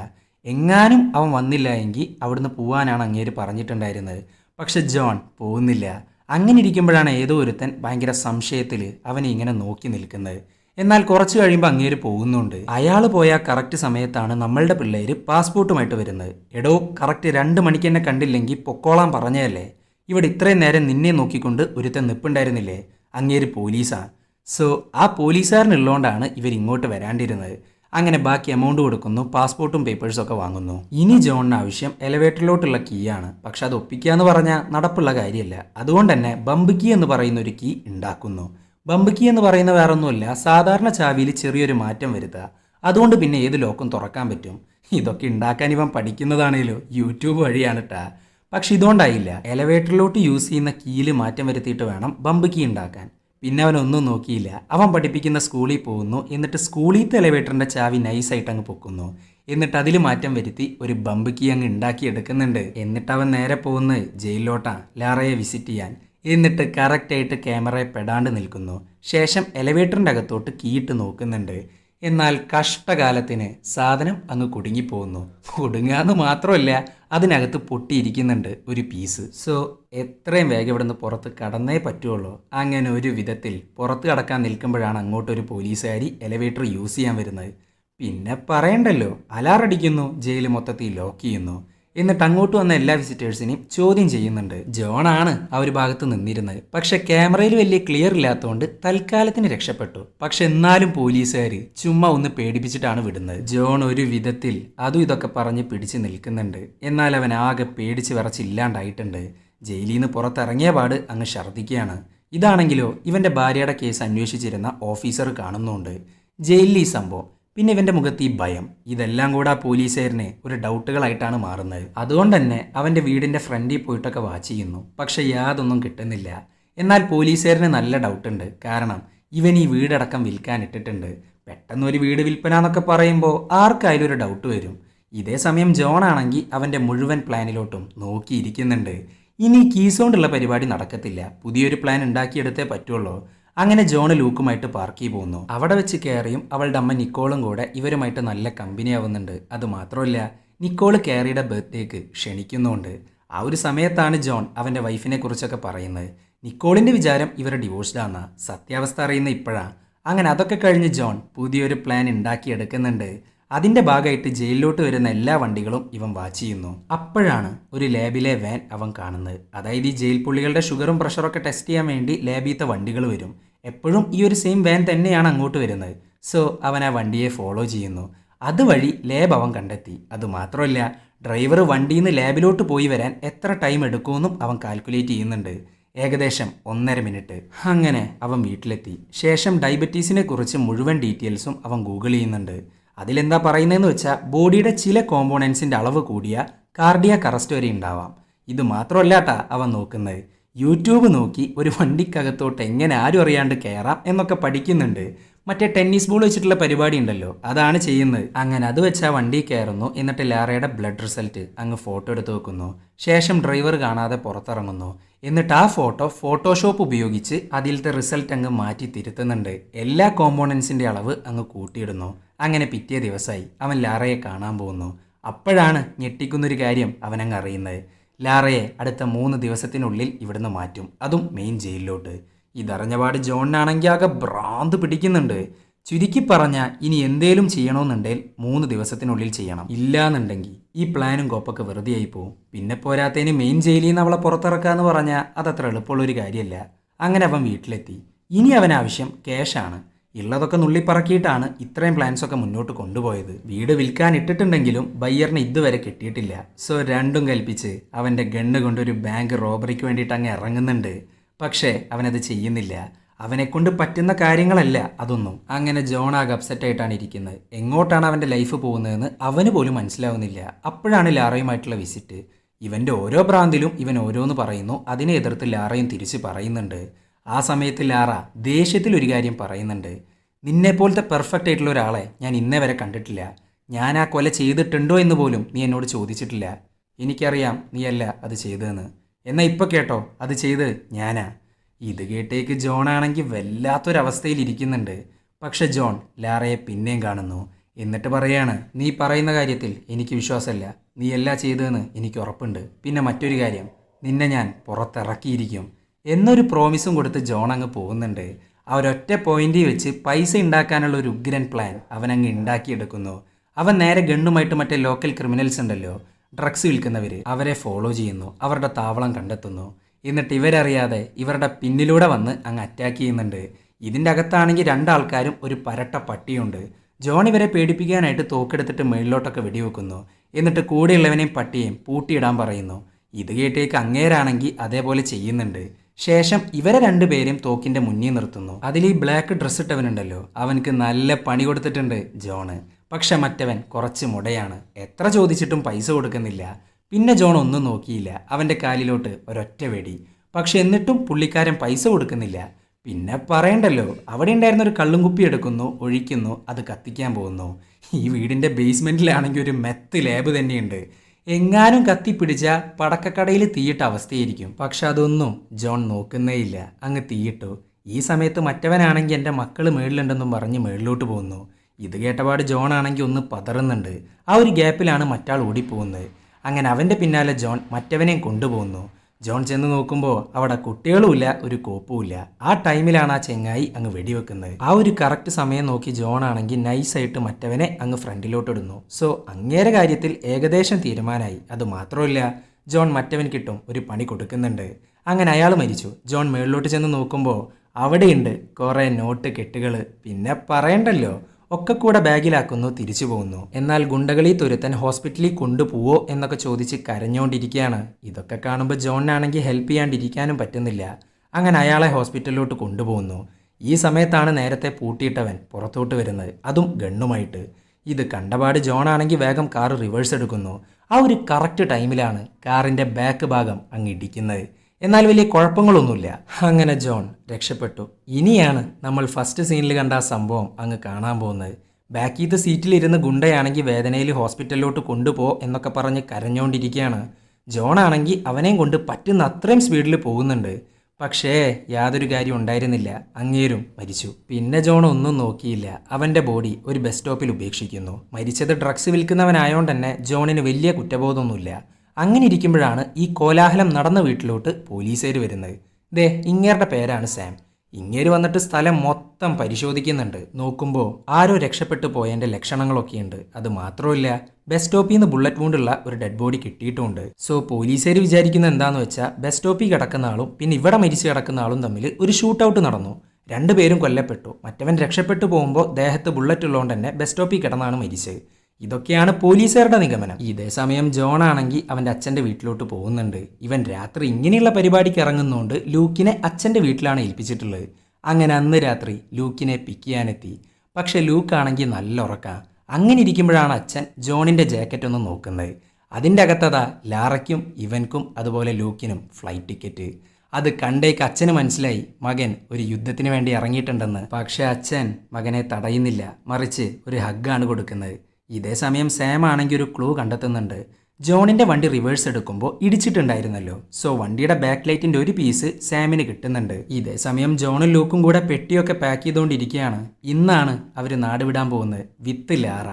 എങ്ങാനും അവൻ വന്നില്ല എങ്കിൽ അവിടുന്ന് പോവാനാണ് അങ്ങേര് പറഞ്ഞിട്ടുണ്ടായിരുന്നത്. പക്ഷെ ജോൺ പോകുന്നില്ല. അങ്ങനെ ഇരിക്കുമ്പോഴാണ് ഏതോ ഒരുത്തൻ ഭയങ്കര സംശയത്തിൽ അവനെ ഇങ്ങനെ നോക്കി നിൽക്കുന്നത്. എന്നാൽ കുറച്ച് കഴിയുമ്പോൾ അങ്ങേര് പോകുന്നുണ്ട്. അയാൾ പോയ കറക്റ്റ് സമയത്താണ് നമ്മളുടെ പിള്ളേര് പാസ്പോർട്ടുമായിട്ട് വരുന്നത്. എടോ കറക്റ്റ് രണ്ട് മണിക്ക് എന്നെ കണ്ടില്ലെങ്കിൽ പൊക്കോളാൻ പറഞ്ഞതല്ലേ? ഇവിടെ ഇത്രയും നേരം നിന്നെ നോക്കിക്കൊണ്ട് ഒരുത്തൻ നിപ്പുണ്ടായിരുന്നില്ലേ? അങ്ങേര് പോലീസാണ് സോ ആ പോലീസുകാരനുള്ളതുകൊണ്ടാണ് ഇവർ ഇങ്ങോട്ട് വരാണ്ടിരുന്നത്. അങ്ങനെ ബാക്കി എമൗണ്ട് കൊടുക്കുന്നു പാസ്പോർട്ടും പേപ്പേഴ്സും ഒക്കെ വാങ്ങുന്നു. ഇനി ജോണിന് ആവശ്യം എലവേറ്ററിലോട്ടുള്ള കീ ആണ്. പക്ഷെ അത് ഒപ്പിക്കുക എന്ന് പറഞ്ഞാൽ നടപ്പുള്ള കാര്യമല്ല. അതുകൊണ്ട് തന്നെ ബമ്പ് കീ എന്ന് പറയുന്ന ഒരു കീ ഉണ്ടാക്കുന്നു. ബമ്പ് കീ എന്ന് പറയുന്ന വേറൊന്നുമില്ല സാധാരണ ചാവിയിൽ ചെറിയൊരു മാറ്റം വരുത്തുക. അതുകൊണ്ട് പിന്നെ ഏത് ലോക്കും തുറക്കാൻ പറ്റും. ഇതൊക്കെ ഉണ്ടാക്കാൻ ഇവൻ പഠിക്കുന്നതാണേലോ യൂട്യൂബ് വഴിയാണ് ട്ടാ. പക്ഷെ ഇതുകൊണ്ടായില്ല. എലവേറ്ററിലോട്ട് യൂസ് ചെയ്യുന്ന കീയിൽ മാറ്റം വരുത്തിയിട്ട് വേണം ബമ്പ് കീ ഉണ്ടാക്കാൻ. പിന്നെ അവൻ ഒന്നും നോക്കിയില്ല. അവൻ പഠിപ്പിക്കുന്ന സ്കൂളിൽ പോകുന്നു. എന്നിട്ട് സ്കൂളിലത്തെ എലവേറ്ററിന്റെ ചാവി നൈസായിട്ട് അങ്ങ് പൊക്കുന്നു. എന്നിട്ട് അതിൽ മാറ്റം വരുത്തി ഒരു ബമ്പ് കീ അങ്ങ് ഉണ്ടാക്കി എടുക്കുന്നുണ്ട്. എന്നിട്ട് അവൻ നേരെ പോകുന്നത് ജയിലിലോട്ടാണ് ലാറയെ വിസിറ്റ് ചെയ്യാൻ. എന്നിട്ട് കറക്റ്റായിട്ട് ക്യാമറയെ പെടാണ്ട് നിൽക്കുന്നു. ശേഷം എലവേറ്ററിന്റെ അകത്തോട്ട് കീയിട്ട് നോക്കുന്നുണ്ട്. എന്നാൽ കഷ്ടകാലത്തിന് സാധനം അങ്ങ് കുടുങ്ങിപ്പോകുന്നു. കുടുങ്ങാന്ന് മാത്രമല്ല അതിനകത്ത് പൊട്ടിയിരിക്കുന്നുണ്ട് ഒരു പീസ്. സോ എത്രയും വേഗം ഇവിടെ നിന്ന് പുറത്ത് കടന്നേ പറ്റുള്ളൂ. അങ്ങനെ ഒരു വിധത്തിൽ പുറത്ത് കടക്കാൻ നിൽക്കുമ്പോഴാണ് അങ്ങോട്ടൊരു പോലീസുകാരി എലവേറ്റർ യൂസ് ചെയ്യാൻ വരുന്നത്. പിന്നെ പറയണ്ടല്ലോ അലാറടിക്കുന്നു ജയിൽ മൊത്തത്തിൽ ലോക്ക് ചെയ്യുന്നു. എന്നിട്ട് അങ്ങോട്ട് വന്ന എല്ലാ വിസിറ്റേഴ്സിനെയും ചോദ്യം ചെയ്യുന്നുണ്ട്. ജോണാണ് ആ ഒരു ഭാഗത്ത് നിന്നിരുന്നത്. പക്ഷെ ക്യാമറയിൽ വലിയ ക്ലിയർ ഇല്ലാത്തതുകൊണ്ട് തൽക്കാലത്തിന് രക്ഷപ്പെട്ടു. പക്ഷെ എന്നാലും പോലീസുകാർ ചുമ്മാ ഒന്ന് പേടിപ്പിച്ചിട്ടാണ് വിടുന്നത്. ജോൺ ഒരു വിധത്തിൽ അതും ഇതൊക്കെ പറഞ്ഞ് പിടിച്ച് നിൽക്കുന്നുണ്ട്. എന്നാൽ അവൻ ആകെ പേടിച്ച് വിറച്ചില്ലാണ്ടായിട്ടുണ്ട്. ജയിലിൽ നിന്ന് പുറത്തിറങ്ങിയ പാട് അങ്ങ് ഛർദ്ദിക്കുകയാണ്. ഇതാണെങ്കിലോ ഇവന്റെ ഭാര്യയുടെ കേസ് അന്വേഷിച്ചിരുന്ന ഓഫീസർ കാണുന്നുണ്ട്. ജയിലിൽ ഈ സംഭവം പിന്നെ ഇവന്റെ മുഖത്ത് ഈ ഭയം. ഇതെല്ലാം കൂടെ ആ പോലീസുകാരന് ഒരു ഡൗട്ടുകളായിട്ടാണ് മാറുന്നത്. അതുകൊണ്ട് തന്നെ അവന്റെ വീടിന്റെ ഫ്രണ്ടിൽ പോയിട്ടൊക്കെ വാച്ച് ചെയ്യുന്നു. പക്ഷെ യാതൊന്നും കിട്ടുന്നില്ല. എന്നാൽ പോലീസുകാരന് നല്ല ഡൗട്ടുണ്ട്. കാരണം ഇവൻ ഈ വീടടക്കം വിൽക്കാൻ ഇട്ടിട്ടുണ്ട്. പെട്ടെന്ന് ഒരു വീട് വിൽപ്പന എന്നൊക്കെ പറയുമ്പോൾ ആർക്കായാലും ഒരു ഡൗട്ട് വരും. ഇതേ സമയം ജോൺ ആണെങ്കിൽ അവന്റെ മുഴുവൻ പ്ലാനിലോട്ടും നോക്കിയിരിക്കുന്നുണ്ട്. ഇനി കീസോണ്ടുള്ള പരിപാടി നടക്കത്തില്ല. പുതിയൊരു പ്ലാൻ ഉണ്ടാക്കിയെടുത്തേ പറ്റുള്ളൂ. അങ്ങനെ ജോണ് ലൂക്കുമായിട്ട് പാർക്കിൽ പോകുന്നു അവിടെ വെച്ച് കയറിയും അവളുടെ അമ്മ നിക്കോളും കൂടെ ഇവരുമായിട്ട് നല്ല കമ്പനി ആവുന്നുണ്ട്. അത് മാത്രമല്ല നിക്കോൾ കയറിയുടെ ബർത്ത്ഡേക്ക് ക്ഷണിക്കുന്നുണ്ട്. ആ ഒരു സമയത്താണ് ജോൺ അവന്റെ വൈഫിനെ കുറിച്ചൊക്കെ പറയുന്നത്. നിക്കോളിന്റെ വിചാരം ഇവരെ ഡിവോഴ്സ്ഡ് ആണെന്ന സത്യാവസ്ഥ അറിയുന്ന ഇപ്പോഴാണ് അങ്ങനെ അതൊക്കെ കഴിഞ്ഞ് ജോൺ പുതിയൊരു പ്ലാൻ ഉണ്ടാക്കിയെടുക്കുന്നുണ്ട്. അതിന്റെ ഭാഗമായിട്ട് ജയിലിലോട്ട് വരുന്ന എല്ലാ വണ്ടികളും ഇവൻ വാച്ച് ചെയ്യുന്നു. അപ്പോഴാണ് ഒരു ലാബിലെ വാൻ അവൻ കാണുന്നത്. അതായത് ഈ ജയിൽ പുള്ളികളുടെ ഷുഗറും പ്രഷറൊക്കെ ടെസ്റ്റ് ചെയ്യാൻ വേണ്ടി ലാബിലത്തെ വണ്ടികൾ വരും. എപ്പോഴും ഈ ഒരു സെയിം വാൻ തന്നെയാണ് അങ്ങോട്ട് വരുന്നത്. സോ അവൻ ആ വണ്ടിയെ ഫോളോ ചെയ്യുന്നു. അതുവഴി ലാബ് അവൻ കണ്ടെത്തി. അത് മാത്രമല്ല ഡ്രൈവർ വണ്ടിയിൽ നിന്ന് ലാബിലോട്ട് പോയി വരാൻ എത്ര ടൈം എടുക്കുമെന്നും അവൻ കാൽക്കുലേറ്റ് ചെയ്യുന്നുണ്ട്. ഏകദേശം ഒന്നര മിനിറ്റ്. അങ്ങനെ അവൻ വീട്ടിലെത്തി. ശേഷം ഡയബറ്റീസിനെ കുറിച്ച് മുഴുവൻ ഡീറ്റെയിൽസും അവൻ ഗൂഗിൾ ചെയ്യുന്നുണ്ട്. അതിലെന്താ പറയുന്നതെന്ന് വെച്ചാൽ ബോഡിയുടെ ചില കോമ്പോണൻസിന്റെ അളവ് കൂടിയ കാർഡിയാക് അറസ്റ്റ് വരെ ഉണ്ടാവാം. ഇത് മാത്രമല്ലാട്ട അവൻ നോക്കുന്നത്. യൂട്യൂബ് നോക്കി ഒരു വണ്ടിക്കകത്തോട്ട് എങ്ങനെ ആരും അറിയാണ്ട് കയറാം എന്നൊക്കെ പഠിക്കുന്നുണ്ട്. മറ്റേ ടെന്നീസ് ബോൾ വെച്ചിട്ടുള്ള പരിപാടി ഉണ്ടല്ലോ അതാണ് ചെയ്യുന്നത്. അങ്ങനെ അത് വെച്ച് ആ വണ്ടി കയറുന്നു എന്നിട്ട് ലാറയുടെ ബ്ലഡ് റിസൾട്ട് അങ്ങ് ഫോട്ടോ എടുത്ത് വെക്കുന്നു. ശേഷം ഡ്രൈവർ കാണാതെ പുറത്തിറങ്ങുന്നു. എന്നിട്ട് ആ ഫോട്ടോ ഫോട്ടോഷോപ്പ് ഉപയോഗിച്ച് അതിലത്തെ റിസൾട്ട് അങ്ങ് മാറ്റി തിരുത്തുന്നുണ്ട്. എല്ലാ കോമ്പോണൻസിന്റെ അളവ് അങ്ങ് കൂട്ടിയിടുന്നു. അങ്ങനെ പിറ്റേ ദിവസമായി അവൻ ലാറയെ കാണാൻ പോകുന്നു. അപ്പോഴാണ് ഞെട്ടിക്കുന്നൊരു കാര്യം അവനങ്ങ് അറിയുന്നത്. ലാറയെ അടുത്ത മൂന്ന് ദിവസത്തിനുള്ളിൽ ഇവിടുന്ന് മാറ്റും. അതും മെയിൻ ജയിലിലോട്ട്. ഇതറിഞ്ഞപാട് ജോണിനാണെങ്കിൽ ആകെ ഭ്രാന്ത് പിടിക്കുന്നുണ്ട്. ചുരുക്കി പറഞ്ഞാൽ ഇനി എന്തേലും ചെയ്യണമെന്നുണ്ടെങ്കിൽ മൂന്ന് ദിവസത്തിനുള്ളിൽ ചെയ്യണം. ഇല്ലാന്നുണ്ടെങ്കിൽ ഈ പ്ലാനും കോപ്പൊക്കെ വെറുതെ ആയി പോവും. പിന്നെ പോരാത്തതിന് മെയിൻ ജയിലിൽ നിന്ന് അവളെ പുറത്തിറക്കാന്ന് പറഞ്ഞാൽ അതത്ര എളുപ്പമുള്ളൊരു കാര്യമല്ല. അങ്ങനെ അവൻ വീട്ടിലെത്തി. ഇനി അവനാവശ്യം ക്യാഷാണ് ഉള്ളതൊക്കെ നുള്ളിപ്പറക്കിയിട്ടാണ് ഇത്രയും പ്ലാൻസ് ഒക്കെ മുന്നോട്ട് കൊണ്ടുപോയത്. വീട് വിൽക്കാൻ ഇട്ടിട്ടുണ്ടെങ്കിലും ബയ്യറിന് ഇതുവരെ കിട്ടിയിട്ടില്ല. സോ രണ്ടും കൽപ്പിച്ച് അവന്റെ ഗണ്ണ് കൊണ്ടൊരു ബാങ്ക് റോബറിക്ക് വേണ്ടിയിട്ട് അങ്ങ് ഇറങ്ങുന്നുണ്ട്. പക്ഷേ അവനത് ചെയ്യുന്നില്ല. അവനെ കൊണ്ട് പറ്റുന്ന കാര്യങ്ങളല്ല അതൊന്നും. അങ്ങനെ ജോൺ ആകെ അപ്സെറ്റ് ആയിട്ടാണ് ഇരിക്കുന്നത്. എങ്ങോട്ടാണ് അവന്റെ ലൈഫ് പോകുന്നതെന്ന് അവന് പോലും മനസ്സിലാവുന്നില്ല. അപ്പോഴാണ് ലാറയുമായിട്ടുള്ള വിസിറ്റ് ഇവന്റെ ഓരോ ഭ്രാന്തിലും ഇവൻ ഓരോന്ന് പറയുന്നു. അതിനെ എതിർത്ത് ലാറയും തിരിച്ച് പറയുന്നുണ്ട്. ആ സമയത്ത് ലാറ ദേഷ്യത്തിൽ ഒരു കാര്യം പറയുന്നുണ്ട്. നിന്നെപ്പോലത്തെ പെർഫെക്റ്റ് ആയിട്ടുള്ള ഒരാളെ ഞാൻ ഇന്നേ വരെ കണ്ടിട്ടില്ല. ഞാൻ ആ കൊല ചെയ്തിട്ടുണ്ടോ എന്ന് പോലും നീ എന്നോട് ചോദിച്ചിട്ടില്ല. എനിക്കറിയാം നീയല്ല അത് ചെയ്തതെന്ന്. എന്നാൽ ഇപ്പോൾ കേട്ടോ അത് ചെയ്ത് ഞാനാ. ഇത് കേട്ടേക്ക് ജോൺ ആണെങ്കിൽ വല്ലാത്തൊരവസ്ഥയിൽ ഇരിക്കുന്നുണ്ട്. പക്ഷെ ജോൺ ലാറയെ പിന്നെയും കാണുന്നു. എന്നിട്ട് പറയാണ് നീ പറയുന്ന കാര്യത്തിൽ എനിക്ക് വിശ്വാസമല്ല. നീ എല്ലാ ചെയ്തതെന്ന് എനിക്ക് ഉറപ്പുണ്ട്. പിന്നെ മറ്റൊരു കാര്യം നിന്നെ ഞാൻ പുറത്തിറക്കിയിരിക്കും. എന്നൊരു പ്രോമിസും കൊടുത്ത് ജോൺ അങ്ങ് പോകുന്നുണ്ട്. ആ ഒരൊറ്റ പോയിന്റിൽ വെച്ച് പൈസ ഉണ്ടാക്കാനുള്ള ഒരു ഉഗ്രൻ പ്ലാൻ അവൻ അങ്ങ് ഉണ്ടാക്കിയെടുക്കുന്നു അവൻ നേരെ ഗണ്ണുമായിട്ട് മറ്റേ ലോക്കൽ ക്രിമിനൽസ് ഉണ്ടല്ലോ ഡ്രഗ്സ് വിൽക്കുന്നവർ അവരെ ഫോളോ ചെയ്യുന്നു അവരുടെ താവളം കണ്ടെത്തുന്നു. എന്നിട്ട് ഇവരറിയാതെ ഇവരുടെ പിന്നിലൂടെ വന്ന് അങ്ങ് അറ്റാക്ക് ചെയ്യുന്നുണ്ട്. ഇതിന്റെ അകത്താണെങ്കിൽ രണ്ടാൾക്കാരും ഒരു പരട്ട പട്ടിയുണ്ട്. ജോൺ ഇവരെ പേടിപ്പിക്കാനായിട്ട് തോക്കെടുത്തിട്ട് മേളിലോട്ടൊക്കെ വെടിവെക്കുന്നു. എന്നിട്ട് കൂടെയുള്ളവനെയും പട്ടിയെയും പൂട്ടിയിടാൻ പറയുന്നു. ഇത് കേട്ടേക്ക് അങ്ങേരാണെങ്കിൽ അതേപോലെ ചെയ്യുന്നുണ്ട്. ശേഷം ഇവരെ രണ്ടുപേരെയും തോക്കിന്റെ മുന്നിൽ നിർത്തുന്നു. അതിൽ ഈ ബ്ലാക്ക് ഡ്രസ് ഇട്ടവനുണ്ടല്ലോ. അവനക്ക് നല്ല പണി കൊടുത്തിട്ടുണ്ട് ജോണ്. പക്ഷെ മറ്റവൻ കുറച്ച് മുടയാണ്. എത്ര ചോദിച്ചിട്ടും പൈസ കൊടുക്കുന്നില്ല. പിന്നെ ജോൺ ഒന്നും നോക്കിയില്ല. അവന്റെ കാലിലോട്ട് ഒരൊറ്റ വെടി. പക്ഷെ എന്നിട്ടും പുള്ളിക്കാരൻ പൈസ കൊടുക്കുന്നില്ല. പിന്നെ പറയണ്ടല്ലോ. അവിടെ ഉണ്ടായിരുന്ന ഒരു കള്ളും കുപ്പി എടുക്കുന്നു ഒഴിക്കുന്നു അത് കത്തിക്കാൻ പോകുന്നു. ഈ വീടിന്റെ ബേസ്മെന്റിലാണെങ്കിൽ ഒരു മെത്ത് ലാബ് തന്നെയുണ്ട്. എങ്ങാനും കത്തിപ്പിടിച്ച പടക്കക്കടയിൽ തീയിട്ട അവസ്ഥയായിരിക്കും. പക്ഷെ അതൊന്നും ജോൺ നോക്കുന്നേയില്ല. അങ്ങ് തീയിട്ടു. ഈ സമയത്ത് മറ്റവനാണെങ്കിൽ എന്റെ മക്കൾ മേളിലുണ്ടെന്നും പറഞ്ഞ് മേളിലോട്ട് പോകുന്നു. ഇത് കേട്ടപാട് ജോൺ ആണെങ്കിൽ ഒന്ന് പതറുന്നുണ്ട്. ആ ഒരു ഗ്യാപ്പിലാണ് മറ്റാൾ ഓടിപ്പോകുന്നത്. അങ്ങനെ അവന്റെ പിന്നാലെ ജോൺ മറ്റവനെയും കൊണ്ടുപോകുന്നു. ജോൺ ചെന്ന് നോക്കുമ്പോൾ അവിടെ കുട്ടികളുമില്ല ഒരു കോപ്പുമില്ല. ആ ടൈമിലാണ് ആ ചെങ്ങായി അങ്ങ് വെടിവെക്കുന്നത്. ആ ഒരു കറക്റ്റ് സമയം നോക്കി ജോൺ ആണെങ്കിൽ നൈസായിട്ട് മറ്റവനെ അങ്ങ് ഫ്രണ്ടിലോട്ട് ഇടുന്നു. സോ അങ്ങേരെ കാര്യത്തിൽ ഏകദേശം തീരുമാനമായി. അത് മാത്രമല്ല ജോൺ മറ്റവൻ കിട്ടും ഒരു പണി കൊടുക്കുന്നുണ്ട്. അങ്ങനെ അയാൾ മരിച്ചു. ജോൺ മേളിലോട്ട് ചെന്ന് നോക്കുമ്പോൾ അവിടെയുണ്ട് കുറേ നോട്ട് കെട്ടുകൾ പിന്നെ പറയണ്ടല്ലോ ഒക്കെ കൂടെ ബാഗിലാക്കുന്നു തിരിച്ചു പോകുന്നു. എന്നാൽ ഗുണ്ടകളി തുരുത്തൻ ഹോസ്പിറ്റലിൽ കൊണ്ടുപോവോ എന്നൊക്കെ ചോദിച്ച് കരഞ്ഞുകൊണ്ടിരിക്കുകയാണ് ഇതൊക്കെ കാണുമ്പോൾ ജോണിനാണെങ്കിൽ ഹെൽപ്പ് ചെയ്യാണ്ടിരിക്കാനും പറ്റുന്നില്ല. അങ്ങനെ അയാളെ ഹോസ്പിറ്റലിലോട്ട് കൊണ്ടുപോകുന്നു. ഈ സമയത്താണ് നേരത്തെ പൂട്ടിയിട്ടവൻ പുറത്തോട്ട് വരുന്നത്. അതും ഗണ്ണുമായിട്ട്. ഇത് കണ്ടപാട് ജോണാണെങ്കിൽ വേഗം കാർ റിവേഴ്സ് എടുക്കുന്നു. ആ ഒരു കറക്റ്റ് ടൈമിലാണ് കാറിന്റെ ബാക്ക് ഭാഗം അങ്ങ് ഇടിക്കുന്നത്. എന്നാൽ വലിയ കുഴപ്പങ്ങളൊന്നുമില്ല. അങ്ങനെ ജോൺ രക്ഷപ്പെട്ടു. ഇനിയാണ് നമ്മൾ ഫസ്റ്റ് സീനിൽ കണ്ട ആ സംഭവം അങ്ങ് കാണാൻ പോകുന്നത്. ബാക്കീത്തെ സീറ്റിലിരുന്ന് ഗുണ്ടയാണെങ്കിൽ വേദനയിൽ ഹോസ്പിറ്റലിലോട്ട് കൊണ്ടുപോ എന്നൊക്കെ പറഞ്ഞ് കരഞ്ഞുകൊണ്ടിരിക്കുകയാണ് ജോൺ ആണെങ്കിൽ അവനെയും കൊണ്ട് പറ്റുന്ന അത്രയും സ്പീഡിൽ പോകുന്നുണ്ട്. പക്ഷേ യാതൊരു കാര്യം ഉണ്ടായിരുന്നില്ല. അങ്ങേരും മരിച്ചു. പിന്നെ ജോൺ ഒന്നും നോക്കിയില്ല. അവന്റെ ബോഡി ഒരു ബസ് സ്റ്റോപ്പിൽ ഉപേക്ഷിക്കുന്നു. മരിച്ചത് ഡ്രഗ്സ് വിൽക്കുന്നവനായോണ്ട് തന്നെ ജോണിന് വലിയ കുറ്റബോധമൊന്നുമില്ല. അങ്ങനെ ഇരിക്കുമ്പോഴാണ് ഈ കോലാഹലം നടന്ന വീട്ടിലോട്ട് പോലീസുകാർ വരുന്നത്. ദേ ഇങ്ങേരുടെ പേരാണ് സാം. ഇങ്ങേര് വന്നിട്ട് സ്ഥലം മൊത്തം പരിശോധിക്കുന്നുണ്ട്. നോക്കുമ്പോൾ ആരോ രക്ഷപ്പെട്ടു പോയതിന്റെ ലക്ഷണങ്ങളൊക്കെയുണ്ട്. അത് മാത്രമല്ല ബസ് സ്റ്റോപ്പിൽ നിന്ന് ബുള്ളറ്റ് വൂണ്ടുള്ള ഒരു ഡെഡ് ബോഡി കിട്ടിയിട്ടുണ്ട് സോ പോലീസുകാർ വിചാരിക്കുന്നത് എന്താന്ന് വെച്ചാൽ ബസ് സ്റ്റോപ്പിൽ കിടക്കുന്ന ആളും പിന്നെ ഇവിടെ മരിച്ചു കിടക്കുന്ന ആളും തമ്മിൽ ഒരു ഷൂട്ട് ഔട്ട് നടന്നു. രണ്ടുപേരും കൊല്ലപ്പെട്ടു. മറ്റവൻ രക്ഷപ്പെട്ടു പോകുമ്പോൾ ദേഹത്ത് ബുള്ളറ്റ് ഉള്ളതുകൊണ്ട് തന്നെ ബസ് സ്റ്റോപ്പിൽ കിടന്നാണ് മരിച്ചത്. ഇതൊക്കെയാണ് പോലീസുകാരുടെ നിഗമനം. ഇതേ സമയം ജോൺ ആണെങ്കിൽ അവന്റെ അച്ഛന്റെ വീട്ടിലോട്ട് പോകുന്നുണ്ട്. ഇവൻ രാത്രി ഇങ്ങനെയുള്ള പരിപാടിക്ക് ഇറങ്ങുന്നതുകൊണ്ട് ലൂക്കിനെ അച്ഛന്റെ വീട്ടിലാണ് ഏൽപ്പിച്ചിട്ടുള്ളത്. അങ്ങനെ അന്ന് രാത്രി ലൂക്കിനെ പിക്ക് ചെയ്യാനെത്തി. പക്ഷെ ലൂക്ക് ആണെങ്കിൽ നല്ല ഉറക്കാം. അങ്ങനെ ഇരിക്കുമ്പോഴാണ് അച്ഛൻ ജോണിന്റെ ജാക്കറ്റ് ഒന്ന് നോക്കുന്നത്. അതിന്റെ അകത്തതാ ലാറയ്ക്കും ഇവൻക്കും അതുപോലെ ലൂക്കിനും ഫ്ലൈറ്റ് ടിക്കറ്റ് അത് കണ്ടേക്ക് അച്ഛന് മനസ്സിലായി മകൻ ഒരു യുദ്ധത്തിന് വേണ്ടി ഇറങ്ങിയിട്ടുണ്ടെന്ന്. പക്ഷെ അച്ഛൻ മകനെ തടയുന്നില്ല. മറിച്ച് ഒരു ഹഗ്ഗാണ് കൊടുക്കുന്നത്. ഇതേ സമയം സാം ആണെങ്കിൽ ഒരു ക്ലൂ കണ്ടെത്തുന്നുണ്ട്. ജോണിന്റെ വണ്ടി റിവേഴ്സ് എടുക്കുമ്പോൾ ഇടിച്ചിട്ടുണ്ടായിരുന്നല്ലോ. സോ വണ്ടിയുടെ ബാക്ക് ലൈറ്റിന്റെ ഒരു പീസ് സാമിന് കിട്ടുന്നുണ്ട്. ഇതേ സമയം ജോണും ലൂക്കും കൂടെ പെട്ടിയൊക്കെ പാക്ക് ചെയ്തുകൊണ്ടിരിക്കുകയാണ്. ഇന്നാണ് അവർ നാട് വിടാൻ പോകുന്നത്. With Lara.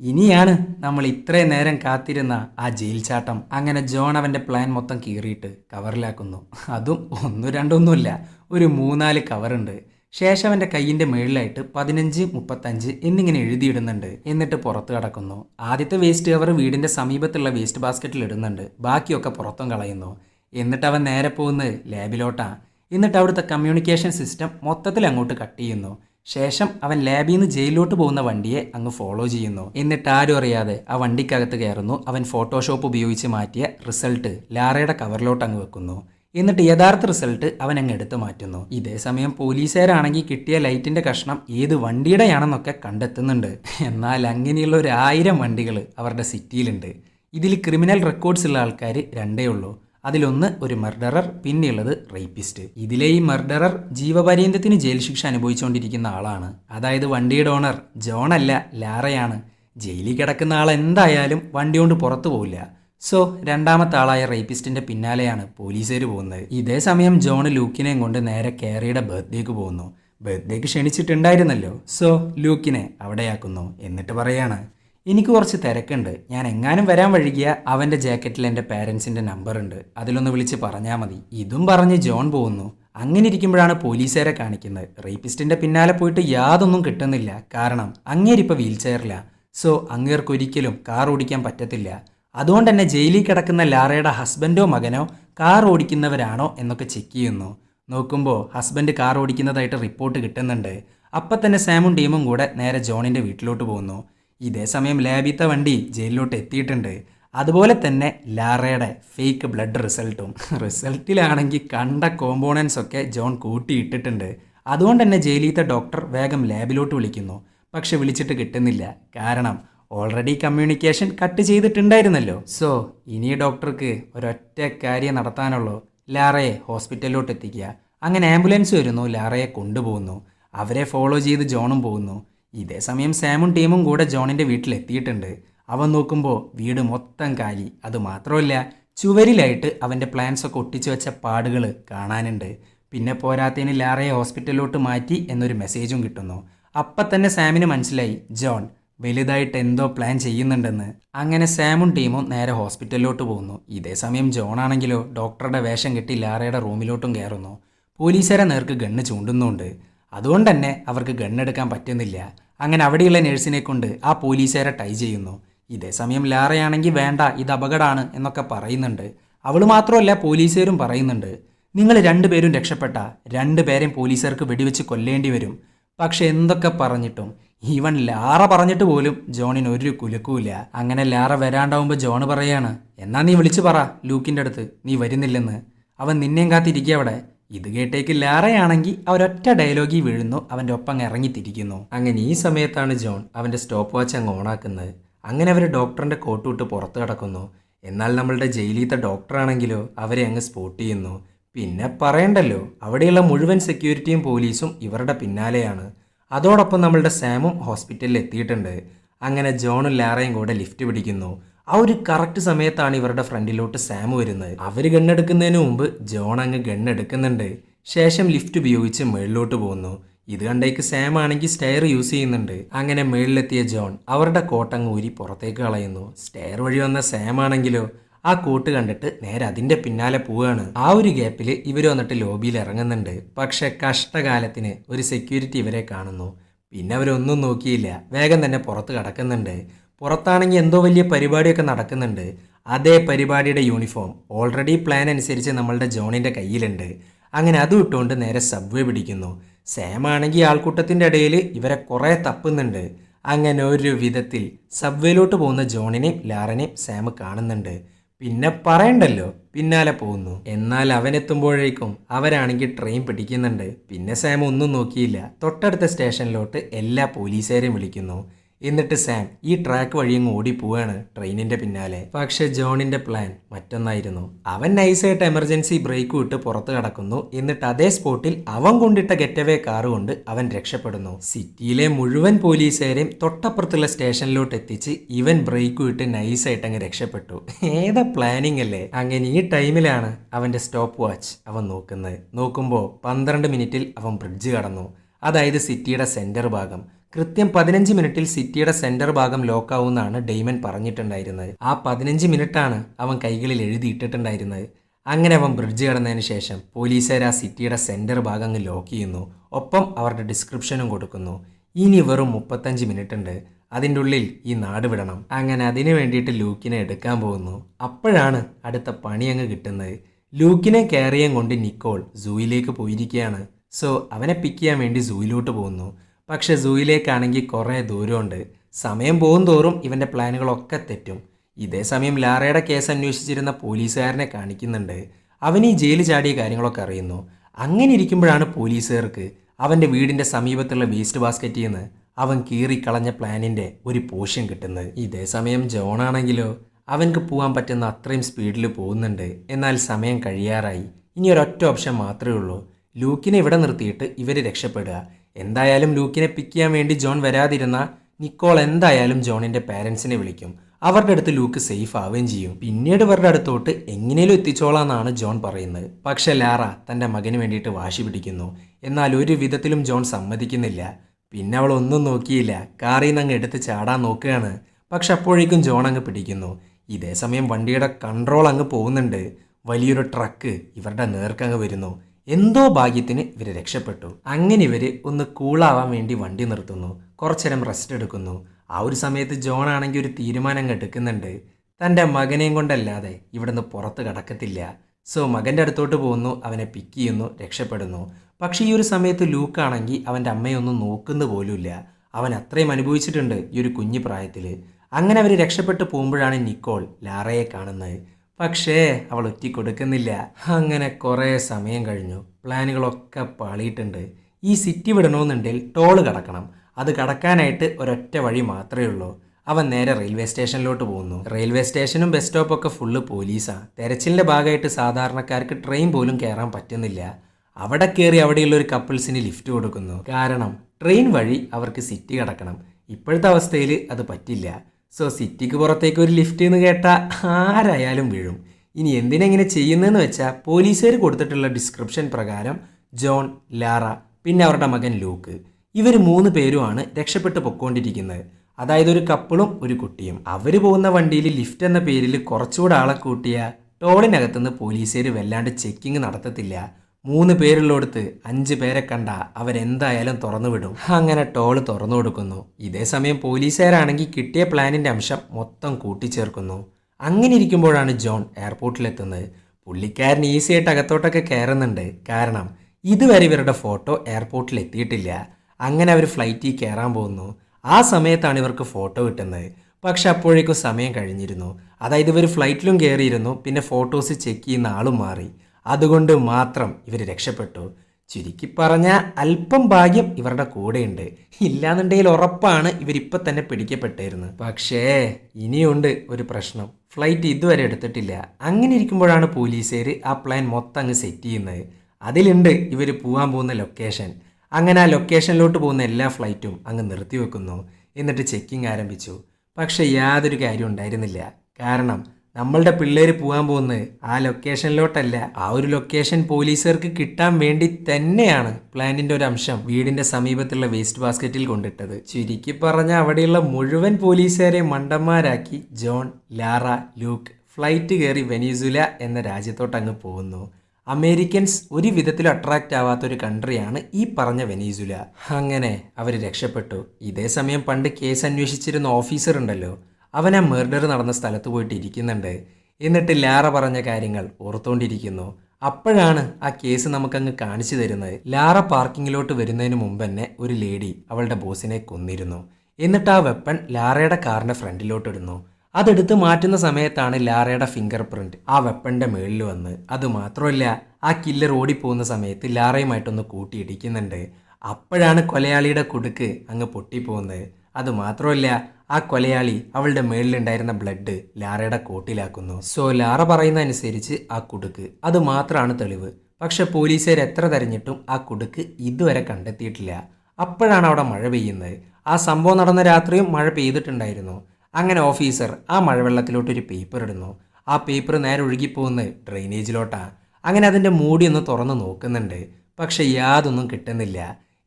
ഇനിയാണ് നമ്മൾ ഇത്രയും നേരം കാത്തിരുന്ന ആ ജയിൽ ചാട്ടം. അങ്ങനെ ജോൺ അവന്റെ പ്ലാൻ മൊത്തം കീറിയിട്ട് കവറിലാക്കുന്നു അതും ഒന്നും രണ്ടൊന്നുമില്ല ഒരു മൂന്നാൽ കവറുണ്ട് ശേഷം കയ്യിന്റെ കൈയിന്റെ മുകളിലായിട്ട് പതിനഞ്ച് മുപ്പത്തഞ്ച് എന്നിങ്ങനെ എഴുതിയിടുന്നുണ്ട്. എന്നിട്ട് പുറത്ത് കടക്കുന്നു. ആദ്യത്തെ വേസ്റ്റ് കവർ വീടിന്റെ സമീപത്തുള്ള വേസ്റ്റ് ബാസ്ക്കറ്റിൽ ഇടുന്നുണ്ട്. ബാക്കിയൊക്കെ പുറത്തും കളയുന്നു. എന്നിട്ട് അവൻ നേരെ പോകുന്നത് ലാബിലോട്ടാ. എന്നിട്ട് അവിടുത്തെ കമ്മ്യൂണിക്കേഷൻ സിസ്റ്റം മൊത്തത്തിൽ അങ്ങോട്ട് കട്ട് ചെയ്യുന്നു. ശേഷം അവൻ ലാബിൽ നിന്ന് ജയിലിലോട്ട് പോകുന്ന വണ്ടിയെ അങ്ങ് ഫോളോ ചെയ്യുന്നു. എന്നിട്ട് ആരും അറിയാതെ ആ വണ്ടിക്കകത്ത് കയറുന്നു. അവൻ ഫോട്ടോഷോപ്പ് ഉപയോഗിച്ച് മാറ്റിയ റിസൾട്ട് ലാറയുടെ കവറിലോട്ട് അങ്ങ് വെക്കുന്നു. എന്നിട്ട് യഥാർത്ഥ റിസൾട്ട് അവൻ അങ്ങ് എടുത്തു മാറ്റുന്നു. ഇതേ സമയം പോലീസുകാരാണെങ്കിൽ കിട്ടിയ ലൈറ്റിന്റെ കഷ്ണം ഏത് വണ്ടിയുടെയാണെന്നൊക്കെ കണ്ടെത്തുന്നുണ്ട്. എന്നാൽ അങ്ങനെയുള്ള ഒരു ആയിരം വണ്ടികൾ അവരുടെ സിറ്റിയിലുണ്ട്. ഇതിൽ ക്രിമിനൽ റെക്കോർഡ്സ് ഉള്ള ആൾക്കാർ രണ്ടേ ഉള്ളൂ. അതിലൊന്ന് ഒരു മർഡറർ പിന്നെയുള്ളത് റേപ്പിസ്റ്റ്. ഇതിലെ ഈ മർഡറർ ജീവപര്യന്തത്തിന് ജയിൽ ശിക്ഷ അനുഭവിച്ചുകൊണ്ടിരിക്കുന്ന ആളാണ്. അതായത് വണ്ടിയുടെ ഓണർ ജോണല്ല ലാറയാണ്. ജയിലിൽ കിടക്കുന്ന ആൾ എന്തായാലും വണ്ടി കൊണ്ട് പുറത്തു പോവില്ല. സോ രണ്ടാമത്തെ ആളായ റേപ്പിസ്റ്റിന്റെ പിന്നാലെയാണ് പോലീസുകാർ പോകുന്നത്. ഇതേ സമയം ജോൺ ലൂക്കിനെയും കൊണ്ട് നേരെ കേറിയുടെ ബർത്ത്ഡേക്ക് പോകുന്നു. ബർത്ത്ഡേക്ക് ക്ഷണിച്ചിട്ടുണ്ടായിരുന്നല്ലോ. സോ ലൂക്കിനെ അവിടെയാക്കുന്നു എന്നിട്ട് പറയാണ് എനിക്ക് കുറച്ച് തിരക്കുണ്ട്. ഞാൻ എങ്ങാനും വരാൻ വഴുകിയ അവന്റെ ജാക്കറ്റിൽ എന്റെ പേരൻസിന്റെ നമ്പർ ഉണ്ട് അതിലൊന്ന് വിളിച്ച് പറഞ്ഞാൽ മതി. ഇതും പറഞ്ഞ് ജോൺ പോകുന്നു. അങ്ങനെ ഇരിക്കുമ്പോഴാണ് പോലീസുകാരെ കാണിക്കുന്നത്. റേപ്പിസ്റ്റിന്റെ പിന്നാലെ പോയിട്ട് യാതൊന്നും കിട്ടുന്നില്ല. കാരണം അങ്ങേരിപ്പോൾ വീൽ ചെയറില്ല സോ അങ്ങേർക്കൊരിക്കലും കാർ ഓടിക്കാൻ പറ്റത്തില്ല. അതുകൊണ്ട് തന്നെ ജയിലിൽ കിടക്കുന്ന ലാറയുടെ ഹസ്ബൻഡോ മകനോ കാർ ഓടിക്കുന്നവരാണോ എന്നൊക്കെ ചെക്ക് ചെയ്യുന്നു. നോക്കുമ്പോൾ ഹസ്ബൻഡ് കാർ ഓടിക്കുന്നതായിട്ട് റിപ്പോർട്ട് കിട്ടുന്നുണ്ട്. അപ്പം തന്നെ സാമും ടീമും കൂടെ നേരെ ജോണിന്റെ വീട്ടിലോട്ട് പോകുന്നു. ഇതേ സമയം ലാബിത്തെ വണ്ടി ജയിലിലോട്ട് എത്തിയിട്ടുണ്ട്. അതുപോലെ തന്നെ ലാറയുടെ ഫേക്ക് ബ്ലഡ് റിസൾട്ടും റിസൾട്ടിലാണെങ്കിൽ കണ്ട കോമ്പോണൻസ് ഒക്കെ ജോൺ കൂട്ടിയിട്ടിട്ടുണ്ട്. അതുകൊണ്ട് തന്നെ ജയിലിലത്തെ ഡോക്ടർ വേഗം ലാബിലോട്ട് വിളിക്കുന്നു. പക്ഷെ വിളിച്ചിട്ട് കിട്ടുന്നില്ല. കാരണം ഓൾറെഡി കമ്മ്യൂണിക്കേഷൻ കട്ട് ചെയ്തിട്ടുണ്ടായിരുന്നല്ലോ. സോ ഇനി ഡോക്ടർക്ക് ഒരൊറ്റ കാര്യം നടത്താനുള്ളൂ. ലാറയെ ഹോസ്പിറ്റലിലോട്ട് എത്തിക്കുക. അങ്ങനെ ആംബുലൻസ് വരുന്നു ലാറയെ കൊണ്ടുപോകുന്നു. അവരെ ഫോളോ ചെയ്ത് ജോണും പോകുന്നു. ഇതേ സമയം സാമും ടീമും കൂടെ ജോണിന്റെ വീട്ടിലെത്തിയിട്ടുണ്ട്. അവൻ നോക്കുമ്പോൾ വീട് മൊത്തം കാലി. അത് മാത്രമല്ല ചുവരിലായിട്ട് അവന്റെ പ്ലാൻസ് ഒക്കെ ഒട്ടിച്ചു വെച്ച പാടുകൾ കാണാനുണ്ട്. പിന്നെ പോരാത്തതിന് ലാറയെ ഹോസ്പിറ്റലിലോട്ട് മാറ്റി എന്നൊരു മെസ്സേജും കിട്ടുന്നു. അപ്പം തന്നെ സാമിന് മനസ്സിലായി ജോൺ വലുതായിട്ട് എന്തോ പ്ലാൻ ചെയ്യുന്നുണ്ടെന്ന് അങ്ങനെ സാമും ടീമും നേരെ ഹോസ്പിറ്റലിലോട്ട് പോകുന്നു. ഇതേ സമയം ജോൺ ആണെങ്കിലോ ഡോക്ടറുടെ വേഷം കെട്ടി ലാറയുടെ റൂമിലോട്ടും കയറുന്നു. പോലീസുകാരെ നേർക്ക് ഗണ്ണ് ചൂണ്ടുന്നുണ്ട്. അതുകൊണ്ട് തന്നെ അവർക്ക് ഗണ്ണെടുക്കാൻ പറ്റുന്നില്ല. അങ്ങനെ അവിടെയുള്ള നഴ്സിനെ കൊണ്ട് ആ പോലീസുകാരെ ടൈ ചെയ്യുന്നു. ഇതേ സമയം ലാറയാണെങ്കിൽ വേണ്ട ഇത് അപകടമാണ് എന്നൊക്കെ പറയുന്നുണ്ട്. അവൾ മാത്രമല്ല പോലീസുകാരും പറയുന്നുണ്ട്. നിങ്ങൾ രണ്ടുപേരും രക്ഷപ്പെട്ട രണ്ടുപേരെയും പോലീസുകാർക്ക് വെടിവെച്ച് കൊല്ലേണ്ടി വരും. പക്ഷെ എന്തൊക്കെ പറഞ്ഞിട്ടും ഈവൻ ലാറ പറഞ്ഞിട്ട് പോലും ജോണിന് ഒരു കുലുക്കൂല അങ്ങനെ ലാറ വരാണ്ടാവുമ്പോൾ ജോൺ പറയാണ് എന്നാ നീ വിളിച്ചു പറ ലൂക്കിന്റെ അടുത്ത്. നീ വരുന്നില്ലെന്ന്. അവൻ നിന്നെയും കാത്തിരിക്കുക അവിടെ. ഇത് കേട്ടേക്ക് ലാറയാണെങ്കിൽ അവരൊറ്റ ഡയലോഗി വീഴുന്നു അവന്റെ ഒപ്പം അങ്ങ് ഇറങ്ങിത്തിരിക്കുന്നു. അങ്ങനെ ഈ സമയത്താണ് ജോൺ അവന്റെ സ്റ്റോപ്പ് വാച്ച് അങ്ങ് ഓണാക്കുന്നത്. അങ്ങനെ അവർ ഡോക്ടറിന്റെ കോട്ട് വിട്ട് പുറത്ത് കിടക്കുന്നു. എന്നാൽ നമ്മളുടെ ജയിലിലത്തെ ഡോക്ടറാണെങ്കിലോ അവരെ അങ്ങ് സ്പോട്ട് ചെയ്യുന്നു. പിന്നെ പറയണ്ടല്ലോ അവിടെയുള്ള മുഴുവൻ സെക്യൂരിറ്റിയും പോലീസും ഇവരുടെ പിന്നാലെയാണ്. അതോടൊപ്പം നമ്മളുടെ സാമും ഹോസ്പിറ്റലിൽ എത്തിയിട്ടുണ്ട്. അങ്ങനെ ജോണും ലാറയും കൂടെ ലിഫ്റ്റ് പിടിക്കുന്നു. ആ ഒരു കറക്റ്റ് സമയത്താണ് ഇവരുടെ ഫ്രണ്ടിലോട്ട് സാം വരുന്നത്. അവർ ഗണ്ണെടുക്കുന്നതിന് മുമ്പ് ജോൺ അങ്ങ് ഗണ്ണെടുക്കുന്നുണ്ട്. ശേഷം ലിഫ്റ്റ് ഉപയോഗിച്ച് മുകളിലോട്ട് പോകുന്നു ഇത് കണ്ടേക്ക് സാം ആണെങ്കിൽ സ്റ്റെയർ യൂസ് ചെയ്യുന്നുണ്ട്. അങ്ങനെ മുകളിലെത്തിയ ജോൺ അവരുടെ കോട്ടങ്ങ് ഊരി പുറത്തേക്ക് കളയുന്നു. സ്റ്റെയർ വഴി വന്ന സാം ആണെങ്കിലോ ആ കൂട്ട് കണ്ടിട്ട് നേരെ അതിന്റെ പിന്നാലെ പോവുകയാണ് ആ ഒരു ഗ്യാപ്പിൽ ഇവർ വന്നിട്ട് ലോബിയിൽ ഇറങ്ങുന്നുണ്ട്. പക്ഷെ കഷ്ടകാലത്തിന് ഒരു സെക്യൂരിറ്റി ഇവരെ കാണുന്നു. പിന്നെ അവരൊന്നും നോക്കിയില്ല. വേഗം തന്നെ പുറത്ത് കടക്കുന്നുണ്ട്. പുറത്താണെങ്കിൽ എന്തോ വലിയ പരിപാടിയൊക്കെ നടക്കുന്നുണ്ട്. അതേ പരിപാടിയുടെ യൂണിഫോം ഓൾറെഡി പ്ലാൻ അനുസരിച്ച് നമ്മളുടെ ജോണിന്റെ കയ്യിലുണ്ട്. അങ്ങനെ അതും ഇട്ടുകൊണ്ട് നേരെ സബ്വേ പിടിക്കുന്നു. സാം ആണെങ്കിൽ ആൾക്കൂട്ടത്തിന്റെ ഇടയിൽ ഇവരെ കുറേ തപ്പുന്നുണ്ട്. അങ്ങനെ ഒരു വിധത്തിൽ സബ്വേയിലോട്ട് പോകുന്ന ജോണിനെയും ലാറനെയും സാം കാണുന്നുണ്ട്. പിന്നെ പറയണ്ടല്ലോ. പിന്നാലെ പോകുന്നു. എന്നാൽ അവനെത്തുമ്പോഴേക്കും അവരാണെങ്കിൽ ട്രെയിൻ പിടിക്കുന്നുണ്ട്. പിന്നെ സാം ഒന്നും നോക്കിയില്ല. തൊട്ടടുത്ത സ്റ്റേഷനിലോട്ട് എല്ലാ പോലീസുകാരെയും വിളിക്കുന്നു. എന്നിട്ട് സാം ഈ ട്രാക്ക് വഴി അങ്ങ് ഓടിപ്പോവാണ് ട്രെയിനിന്റെ പിന്നാലെ. പക്ഷെ ജോണിന്റെ പ്ലാൻ മറ്റൊന്നായിരുന്നു. അവൻ നൈസായിട്ട് എമർജൻസി ബ്രേക്ക് വിട്ട് പുറത്ത് കടക്കുന്നു. എന്നിട്ട് അതേ സ്പോട്ടിൽ അവൻ കൊണ്ടിട്ട ഗെറ്റവേ കാറ് കൊണ്ട് അവൻ രക്ഷപ്പെടുന്നു. സിറ്റിയിലെ മുഴുവൻ പോലീസുകാരെയും തൊട്ടപ്പുറത്തുള്ള സ്റ്റേഷനിലോട്ട് എത്തിച്ച് ഇവൻ ബ്രേക്ക് വിട്ട് നൈസായിട്ട് അങ്ങ് രക്ഷപ്പെട്ടു. ഏതാ പ്ലാനിങ് അല്ലേ? അങ്ങനെ ഈ ടൈമിലാണ് അവന്റെ സ്റ്റോപ്പ് വാച്ച് അവൻ നോക്കുന്നത്. നോക്കുമ്പോൾ പന്ത്രണ്ട് മിനിറ്റിൽ അവൻ ബ്രിഡ്ജ് കടന്നു. അതായത് സിറ്റിയുടെ സെന്റർ ഭാഗം. കൃത്യം പതിനഞ്ച് മിനിറ്റിൽ സിറ്റിയുടെ സെന്റർ ഭാഗം ലോക്കാവുമെന്നാണ് ഡെയ്മൻ പറഞ്ഞിട്ടുണ്ടായിരുന്നത്. ആ പതിനഞ്ച് മിനിറ്റാണ് അവൻ കൈകളിൽ എഴുതിയിട്ടിട്ടുണ്ടായിരുന്നത്. അങ്ങനെ അവൻ ബ്രിഡ്ജ് കടന്നതിന് ശേഷം പോലീസുകാർ ആ സിറ്റിയുടെ സെന്റർ ഭാഗം അങ്ങ് ലോക്ക് ചെയ്യുന്നു. ഒപ്പം അവരുടെ ഡിസ്ക്രിപ്ഷനും കൊടുക്കുന്നു. ഇനി വെറും മുപ്പത്തഞ്ച് മിനിറ്റ് ഉണ്ട് അതിന്റെ ഉള്ളിൽ ഈ നാട് വിടണം. അങ്ങനെ അതിന് വേണ്ടിയിട്ട് ലൂക്കിനെ എടുക്കാൻ പോകുന്നു. അപ്പോഴാണ് അടുത്ത പണി അങ്ങ് കിട്ടുന്നത്. ലൂക്കിനെ കയറിയും കൊണ്ട് നിക്കോൾ സൂയിലേക്ക് പോയിരിക്കുകയാണ്. സോ അവനെ പിക്ക് ചെയ്യാൻ വേണ്ടി സൂയിലോട്ട് പോകുന്നു. പക്ഷെ സൂയിലേക്കാണെങ്കിൽ കുറേ ദൂരമുണ്ട്. സമയം പോകും തോറും ഇവന്റെ പ്ലാനുകളൊക്കെ തെറ്റും. ഇതേ സമയം ലാറയുടെ കേസ് അന്വേഷിച്ചിരുന്ന പോലീസുകാരനെ കാണിക്കുന്നുണ്ട്. അവൻ ഈ ജയിലിൽ ചാടിയ കാര്യങ്ങളൊക്കെ അറിയുന്നു. അങ്ങനെ ഇരിക്കുമ്പോഴാണ് പോലീസുകാർക്ക് അവന്റെ വീടിന്റെ സമീപത്തുള്ള വേസ്റ്റ് ബാസ്ക്കറ്റിൽ നിന്ന് അവൻ കീറിക്കളഞ്ഞ പ്ലാനിന്റെ ഒരു പോഷൻ കിട്ടുന്നത്. ഇതേ സമയം ജോണാണെങ്കിലോ അവൻക്ക് പോകാൻ പറ്റുന്ന അത്രയും സ്പീഡിൽ പോകുന്നുണ്ട്. എന്നാൽ സമയം കഴിയാറായി. ഇനി ഒരൊറ്റ ഓപ്ഷൻ മാത്രമേ ഉള്ളൂ. ലൂക്കിനെ ഇവിടെ നിർത്തിയിട്ട് ഇവർ രക്ഷപ്പെടുക. എന്തായാലും ലൂക്കിനെ പിക്ക് ചെയ്യാൻ വേണ്ടി ജോൺ വരാതിരുന്ന നിക്കോൾ എന്തായാലും ജോണിന്റെ പാരൻസിനെ വിളിക്കും. അവരുടെ അടുത്ത് ലൂക്ക് സേഫ് ആവുകയും ചെയ്യും. പിന്നീട് ഇവരുടെ അടുത്തോട്ട് എങ്ങനെയും എത്തിച്ചോളാന്നാണ് ജോൺ പറയുന്നത്. പക്ഷെ ലാറ തന്റെ മകന് വേണ്ടിയിട്ട് വാശി പിടിക്കുന്നു. എന്നാൽ ഒരു വിധത്തിലും ജോൺ സമ്മതിക്കുന്നില്ല. പിന്നെ അവൾ ഒന്നും നോക്കിയില്ല. കാറിൽ നിന്ന് അങ്ങ് എടുത്ത് ചാടാൻ നോക്കുകയാണ്. പക്ഷെ അപ്പോഴേക്കും ജോൺ അങ്ങ് പിടിക്കുന്നു. ഇതേ സമയം വണ്ടിയുടെ കൺട്രോൾ അങ്ങ് പോകുന്നുണ്ട്. വലിയൊരു ട്രക്ക് ഇവരുടെ നേർക്കങ്ങ് വരുന്നു. എന്തോ ഭാഗ്യത്തിന് ഇവർ രക്ഷപ്പെട്ടു. അങ്ങനെ ഇവർ ഒന്ന് കൂളാവാൻ വേണ്ടി വണ്ടി നിർത്തുന്നു. കുറച്ചേരം റെസ്റ്റ് എടുക്കുന്നു. ആ ഒരു സമയത്ത് ജോൺ ആണെങ്കിൽ ഒരു തീരുമാനം എടുക്കുന്നുണ്ട്. തന്റെ മകനെയും കൊണ്ടല്ലാതെ ഇവിടുന്ന് പുറത്ത് കടക്കത്തില്ല. സോ മകന്റെ അടുത്തോട്ട് പോകുന്നു. അവനെ പിക്ക് ചെയ്യുന്നു രക്ഷപ്പെടുന്നു. പക്ഷേ ഈ ഒരു സമയത്ത് ലൂക്കാണെങ്കിൽ അവന്റെ അമ്മയൊന്നും നോക്കുന്നു പോലുമില്ല. അവൻ അത്രയും അനുഭവിച്ചിട്ടുണ്ട് ഈ ഒരു കുഞ്ഞു പ്രായത്തിൽ അങ്ങനെ അവർ രക്ഷപ്പെട്ടു പോകുമ്പോഴാണ് നിക്കോൾ ലാറയെ കാണുന്നത്. പക്ഷേ അവൾ ഒറ്റി കൊടുക്കുന്നില്ല. അങ്ങനെ കുറേ സമയം കഴിഞ്ഞു. പ്ലാനുകളൊക്കെ പാളിയിട്ടുണ്ട്. ഈ സിറ്റി വിടണമെന്നുണ്ടെങ്കിൽ ടോൾ കടക്കണം. അത് കടക്കാനായിട്ട് ഒരൊറ്റ വഴി മാത്രമേ ഉള്ളൂ. അവൻ നേരെ റെയിൽവേ സ്റ്റേഷനിലോട്ട് പോകുന്നു. റെയിൽവേ സ്റ്റേഷനും ബസ് സ്റ്റോപ്പൊക്കെ ഫുള്ള് പോലീസാണ് തെരച്ചിലിന്റെ ഭാഗമായിട്ട് സാധാരണക്കാർക്ക് ട്രെയിൻ പോലും കയറാൻ പറ്റുന്നില്ല. അവിടെ കയറി അവിടെയുള്ള ഒരു കപ്പിൾസിന് ലിഫ്റ്റ് കൊടുക്കുന്നു. കാരണം ട്രെയിൻ വഴി അവർക്ക് സിറ്റി കടക്കണം. ഇപ്പോഴത്തെ അവസ്ഥയിൽ അത് പറ്റില്ല. സോ സിറ്റിക്ക് പുറത്തേക്ക് ഒരു ലിഫ്റ്റ് എന്ന് കേട്ട ആരായാലും വീഴും. ഇനി എന്തിനെങ്ങനെ ചെയ്യുന്നതെന്ന് വെച്ചാൽ പോലീസുകാർ കൊടുത്തിട്ടുള്ള ഡിസ്ക്രിപ്ഷൻ പ്രകാരം ജോൺ ലാറ പിന്നെ അവരുടെ മകൻ ലൂക്ക് ഇവർ മൂന്ന് പേരുമാണ് രക്ഷപ്പെട്ട് പൊക്കോണ്ടിരിക്കുന്നത്. അതായത് ഒരു കപ്പിളും ഒരു കുട്ടിയും. അവർ പോകുന്ന വണ്ടിയിൽ ലിഫ്റ്റ് എന്ന പേരിൽ കുറച്ചുകൂടെ ആളെ കൂട്ടിയ ടോളിനകത്തുനിന്ന് പോലീസുകാർ വല്ലാണ്ട് ചെക്കിങ് നടത്തത്തില്ല. മൂന്ന് പേരുള്ളടുത്ത് അഞ്ച് പേരെ കണ്ട അവരെന്തായാലും തുറന്നു വിടും അങ്ങനെ ടോൾ തുറന്നു കൊടുക്കുന്നു. ഇതേ സമയം പോലീസുകാരാണെങ്കിൽ കിട്ടിയ പ്ലാനിന്റെ അംശം മൊത്തം കൂട്ടിച്ചേർക്കുന്നു. അങ്ങനെ ഇരിക്കുമ്പോഴാണ് ജോൺ എയർപോർട്ടിലെത്തുന്നത്. പുള്ളിക്കാരൻ ഈസി ആയിട്ട് അകത്തോട്ടൊക്കെ കയറുന്നുണ്ട്. കാരണം ഇതുവരെ ഇവരുടെ ഫോട്ടോ എയർപോർട്ടിൽ എത്തിയിട്ടില്ല അങ്ങനെ അവർ ഫ്ലൈറ്റിൽ കയറാൻ പോകുന്നു. ആ സമയത്താണ് ഇവർക്ക് ഫോട്ടോ കിട്ടുന്നത്. പക്ഷെ അപ്പോഴേക്കും സമയം കഴിഞ്ഞിരുന്നു. അതായത് ഇവർ ഫ്ലൈറ്റിലും കയറിയിരുന്നു. പിന്നെ ഫോട്ടോസ് ചെക്ക് ചെയ്യുന്ന ആളും മാറി. അതുകൊണ്ട് മാത്രം ഇവർ രക്ഷപ്പെട്ടു. ചുരുക്കി പറഞ്ഞ അല്പം ഭാഗ്യം ഇവരുടെ കൂടെയുണ്ട്. ഇല്ലാന്നുണ്ടെങ്കിൽ ഉറപ്പാണ് ഇവരിപ്പോൾ തന്നെ പിടിക്കപ്പെട്ടിരുന്നത്. പക്ഷേ ഇനിയുണ്ട് ഒരു പ്രശ്നം. ഫ്ലൈറ്റ് ഇതുവരെ എടുത്തിട്ടില്ല. അങ്ങനെ ഇരിക്കുമ്പോഴാണ് പോലീസുകാർ ആ പ്ലാൻ മൊത്തം അങ്ങ് സെറ്റ് ചെയ്യുന്നത്. അതിലുണ്ട് ഇവർ പോകാൻ പോകുന്ന ലൊക്കേഷൻ. അങ്ങനെ ആ ലൊക്കേഷനിലോട്ട് പോകുന്ന എല്ലാ ഫ്ലൈറ്റും അങ്ങ് നിർത്തിവെക്കുന്നു. എന്നിട്ട് ചെക്കിംഗ് ആരംഭിച്ചു. പക്ഷേ യാതൊരു കാര്യം ഉണ്ടായിരുന്നില്ല. കാരണം നമ്മളുടെ പിള്ളേർ പോകാൻ പോകുന്നത് ആ ലൊക്കേഷനിലോട്ടല്ല ആ ഒരു ലൊക്കേഷൻ പോലീസുകാർക്ക് കിട്ടാൻ വേണ്ടി തന്നെയാണ് പ്ലാനിന്റെ ഒരു അംശം വീടിന്റെ സമീപത്തുള്ള വേസ്റ്റ് ബാസ്ക്കറ്റിൽ കൊണ്ടിട്ടത്. ചുരുക്കി പറഞ്ഞ അവിടെയുള്ള മുഴുവൻ പോലീസുകാരെ മണ്ടന്മാരാക്കി ജോൺ ലാറ ലൂക്ക് ഫ്ലൈറ്റ് കയറി വെനീസുല എന്ന രാജ്യത്തോട്ട് അങ്ങ് പോകുന്നു. അമേരിക്കൻസ് ഒരു വിധത്തിലും അട്രാക്റ്റ് ആവാത്ത ഒരു കൺട്രിയാണ് ഈ പറഞ്ഞ വെനീസുല. അങ്ങനെ അവർ രക്ഷപ്പെട്ടു. ഇതേ സമയം പണ്ട് കേസ് അന്വേഷിച്ചിരുന്ന ഓഫീസർ ഉണ്ടല്ലോ. അവൻ ആ മെർഡർ നടന്ന സ്ഥലത്ത് പോയിട്ട് ഇരിക്കുന്നുണ്ട്. എന്നിട്ട് ലാറ പറഞ്ഞ കാര്യങ്ങൾ ഓർത്തുകൊണ്ടിരിക്കുന്നു അപ്പോഴാണ് ആ കേസ് നമുക്കങ്ങ് കാണിച്ചു തരുന്നത്. ലാറ പാർക്കിങ്ങിലോട്ട് വരുന്നതിന് മുമ്പ് തന്നെ ഒരു ലേഡി അവളുടെ ബോസിനെ കൊന്നിരുന്നു. എന്നിട്ട് ആ വെപ്പൺ ലാറയുടെ കാറിന്റെ ഫ്രണ്ടിലോട്ട് ഇടുന്നു. അതെടുത്ത് മാറ്റുന്ന സമയത്താണ് ലാറയുടെ ഫിംഗർ പ്രിന്റ് ആ വെപ്പന്റെ മേളിൽ വന്ന്. അത് മാത്രമല്ല ആ കില്ലർ ഓടിപ്പോകുന്ന സമയത്ത് ലാറയുമായിട്ടൊന്ന് കൂട്ടിയിടിക്കുന്നുണ്ട്. അപ്പോഴാണ് കൊലയാളിയുടെ കുടുക്ക് അങ്ങ് പൊട്ടിപ്പോകുന്നത്. അത് മാത്രമല്ല ആ കൊലയാളി അവളുടെ മേളിലുണ്ടായിരുന്ന ബ്ലഡ് ലാറയുടെ കോട്ടിലാക്കുന്നു. സോ ലാറ പറയുന്ന അനുസരിച്ച് ആ കുടുക്ക് അത് മാത്രമാണ് തെളിവ്. പക്ഷെ പോലീസുകാർ എത്ര തെരഞ്ഞിട്ടും ആ കുടുക്ക് ഇതുവരെ കണ്ടെത്തിയിട്ടില്ല. അപ്പോഴാണ് അവിടെ മഴ പെയ്യുന്നത്. ആ സംഭവം നടന്ന രാത്രിയും മഴ പെയ്തിട്ടുണ്ടായിരുന്നു. അങ്ങനെ ഓഫീസർ ആ മഴവെള്ളത്തിലോട്ട് ഒരു പേപ്പർ ഇടുന്നു. ആ പേപ്പർ നേരെ ഒഴുകിപ്പോകുന്നത് ഡ്രെയിനേജിലോട്ടാണ് അങ്ങനെ അതിന്റെ മൂടി ഒന്ന് തുറന്ന് നോക്കുന്നുണ്ട്. പക്ഷെ യാതൊന്നും കിട്ടുന്നില്ല.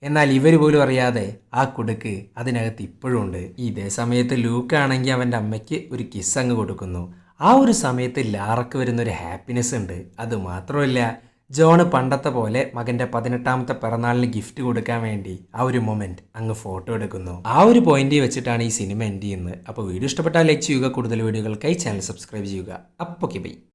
എന്നാൽ ഇവർ പോലും അറിയാതെ ആ കുടുക്ക് അതിനകത്ത് ഇപ്പോഴും ഉണ്ട്. ഇതേ സമയത്ത് ലൂക്കാണെങ്കിൽ അവന്റെ അമ്മയ്ക്ക് ഒരു കിസ് അങ്ങ് കൊടുക്കുന്നു. ആ ഒരു സമയത്ത് ലാറക്ക് വരുന്ന ഒരു ഹാപ്പിനെസ് ഉണ്ട്. അത് മാത്രമല്ല ജോണ് പണ്ടത്തെ പോലെ മകന്റെ പതിനെട്ടാമത്തെ പിറന്നാളിന് ഗിഫ്റ്റ് കൊടുക്കാൻ വേണ്ടി ആ ഒരു മൊമെന്റ് അങ്ങ് ഫോട്ടോ എടുക്കുന്നു. ആ ഒരു പോയിന്റ് വെച്ചിട്ടാണ് ഈ സിനിമ എൻഡ് ചെയ്യുന്നത്. അപ്പോൾ വീഡിയോ ഇഷ്ടപ്പെട്ടാൽ ലൈക്ക് ചെയ്യുക കൂടുതൽ വീഡിയോകൾക്കായി ചാനൽ സബ്സ്ക്രൈബ് ചെയ്യുക. അപ്പോൾ ബൈ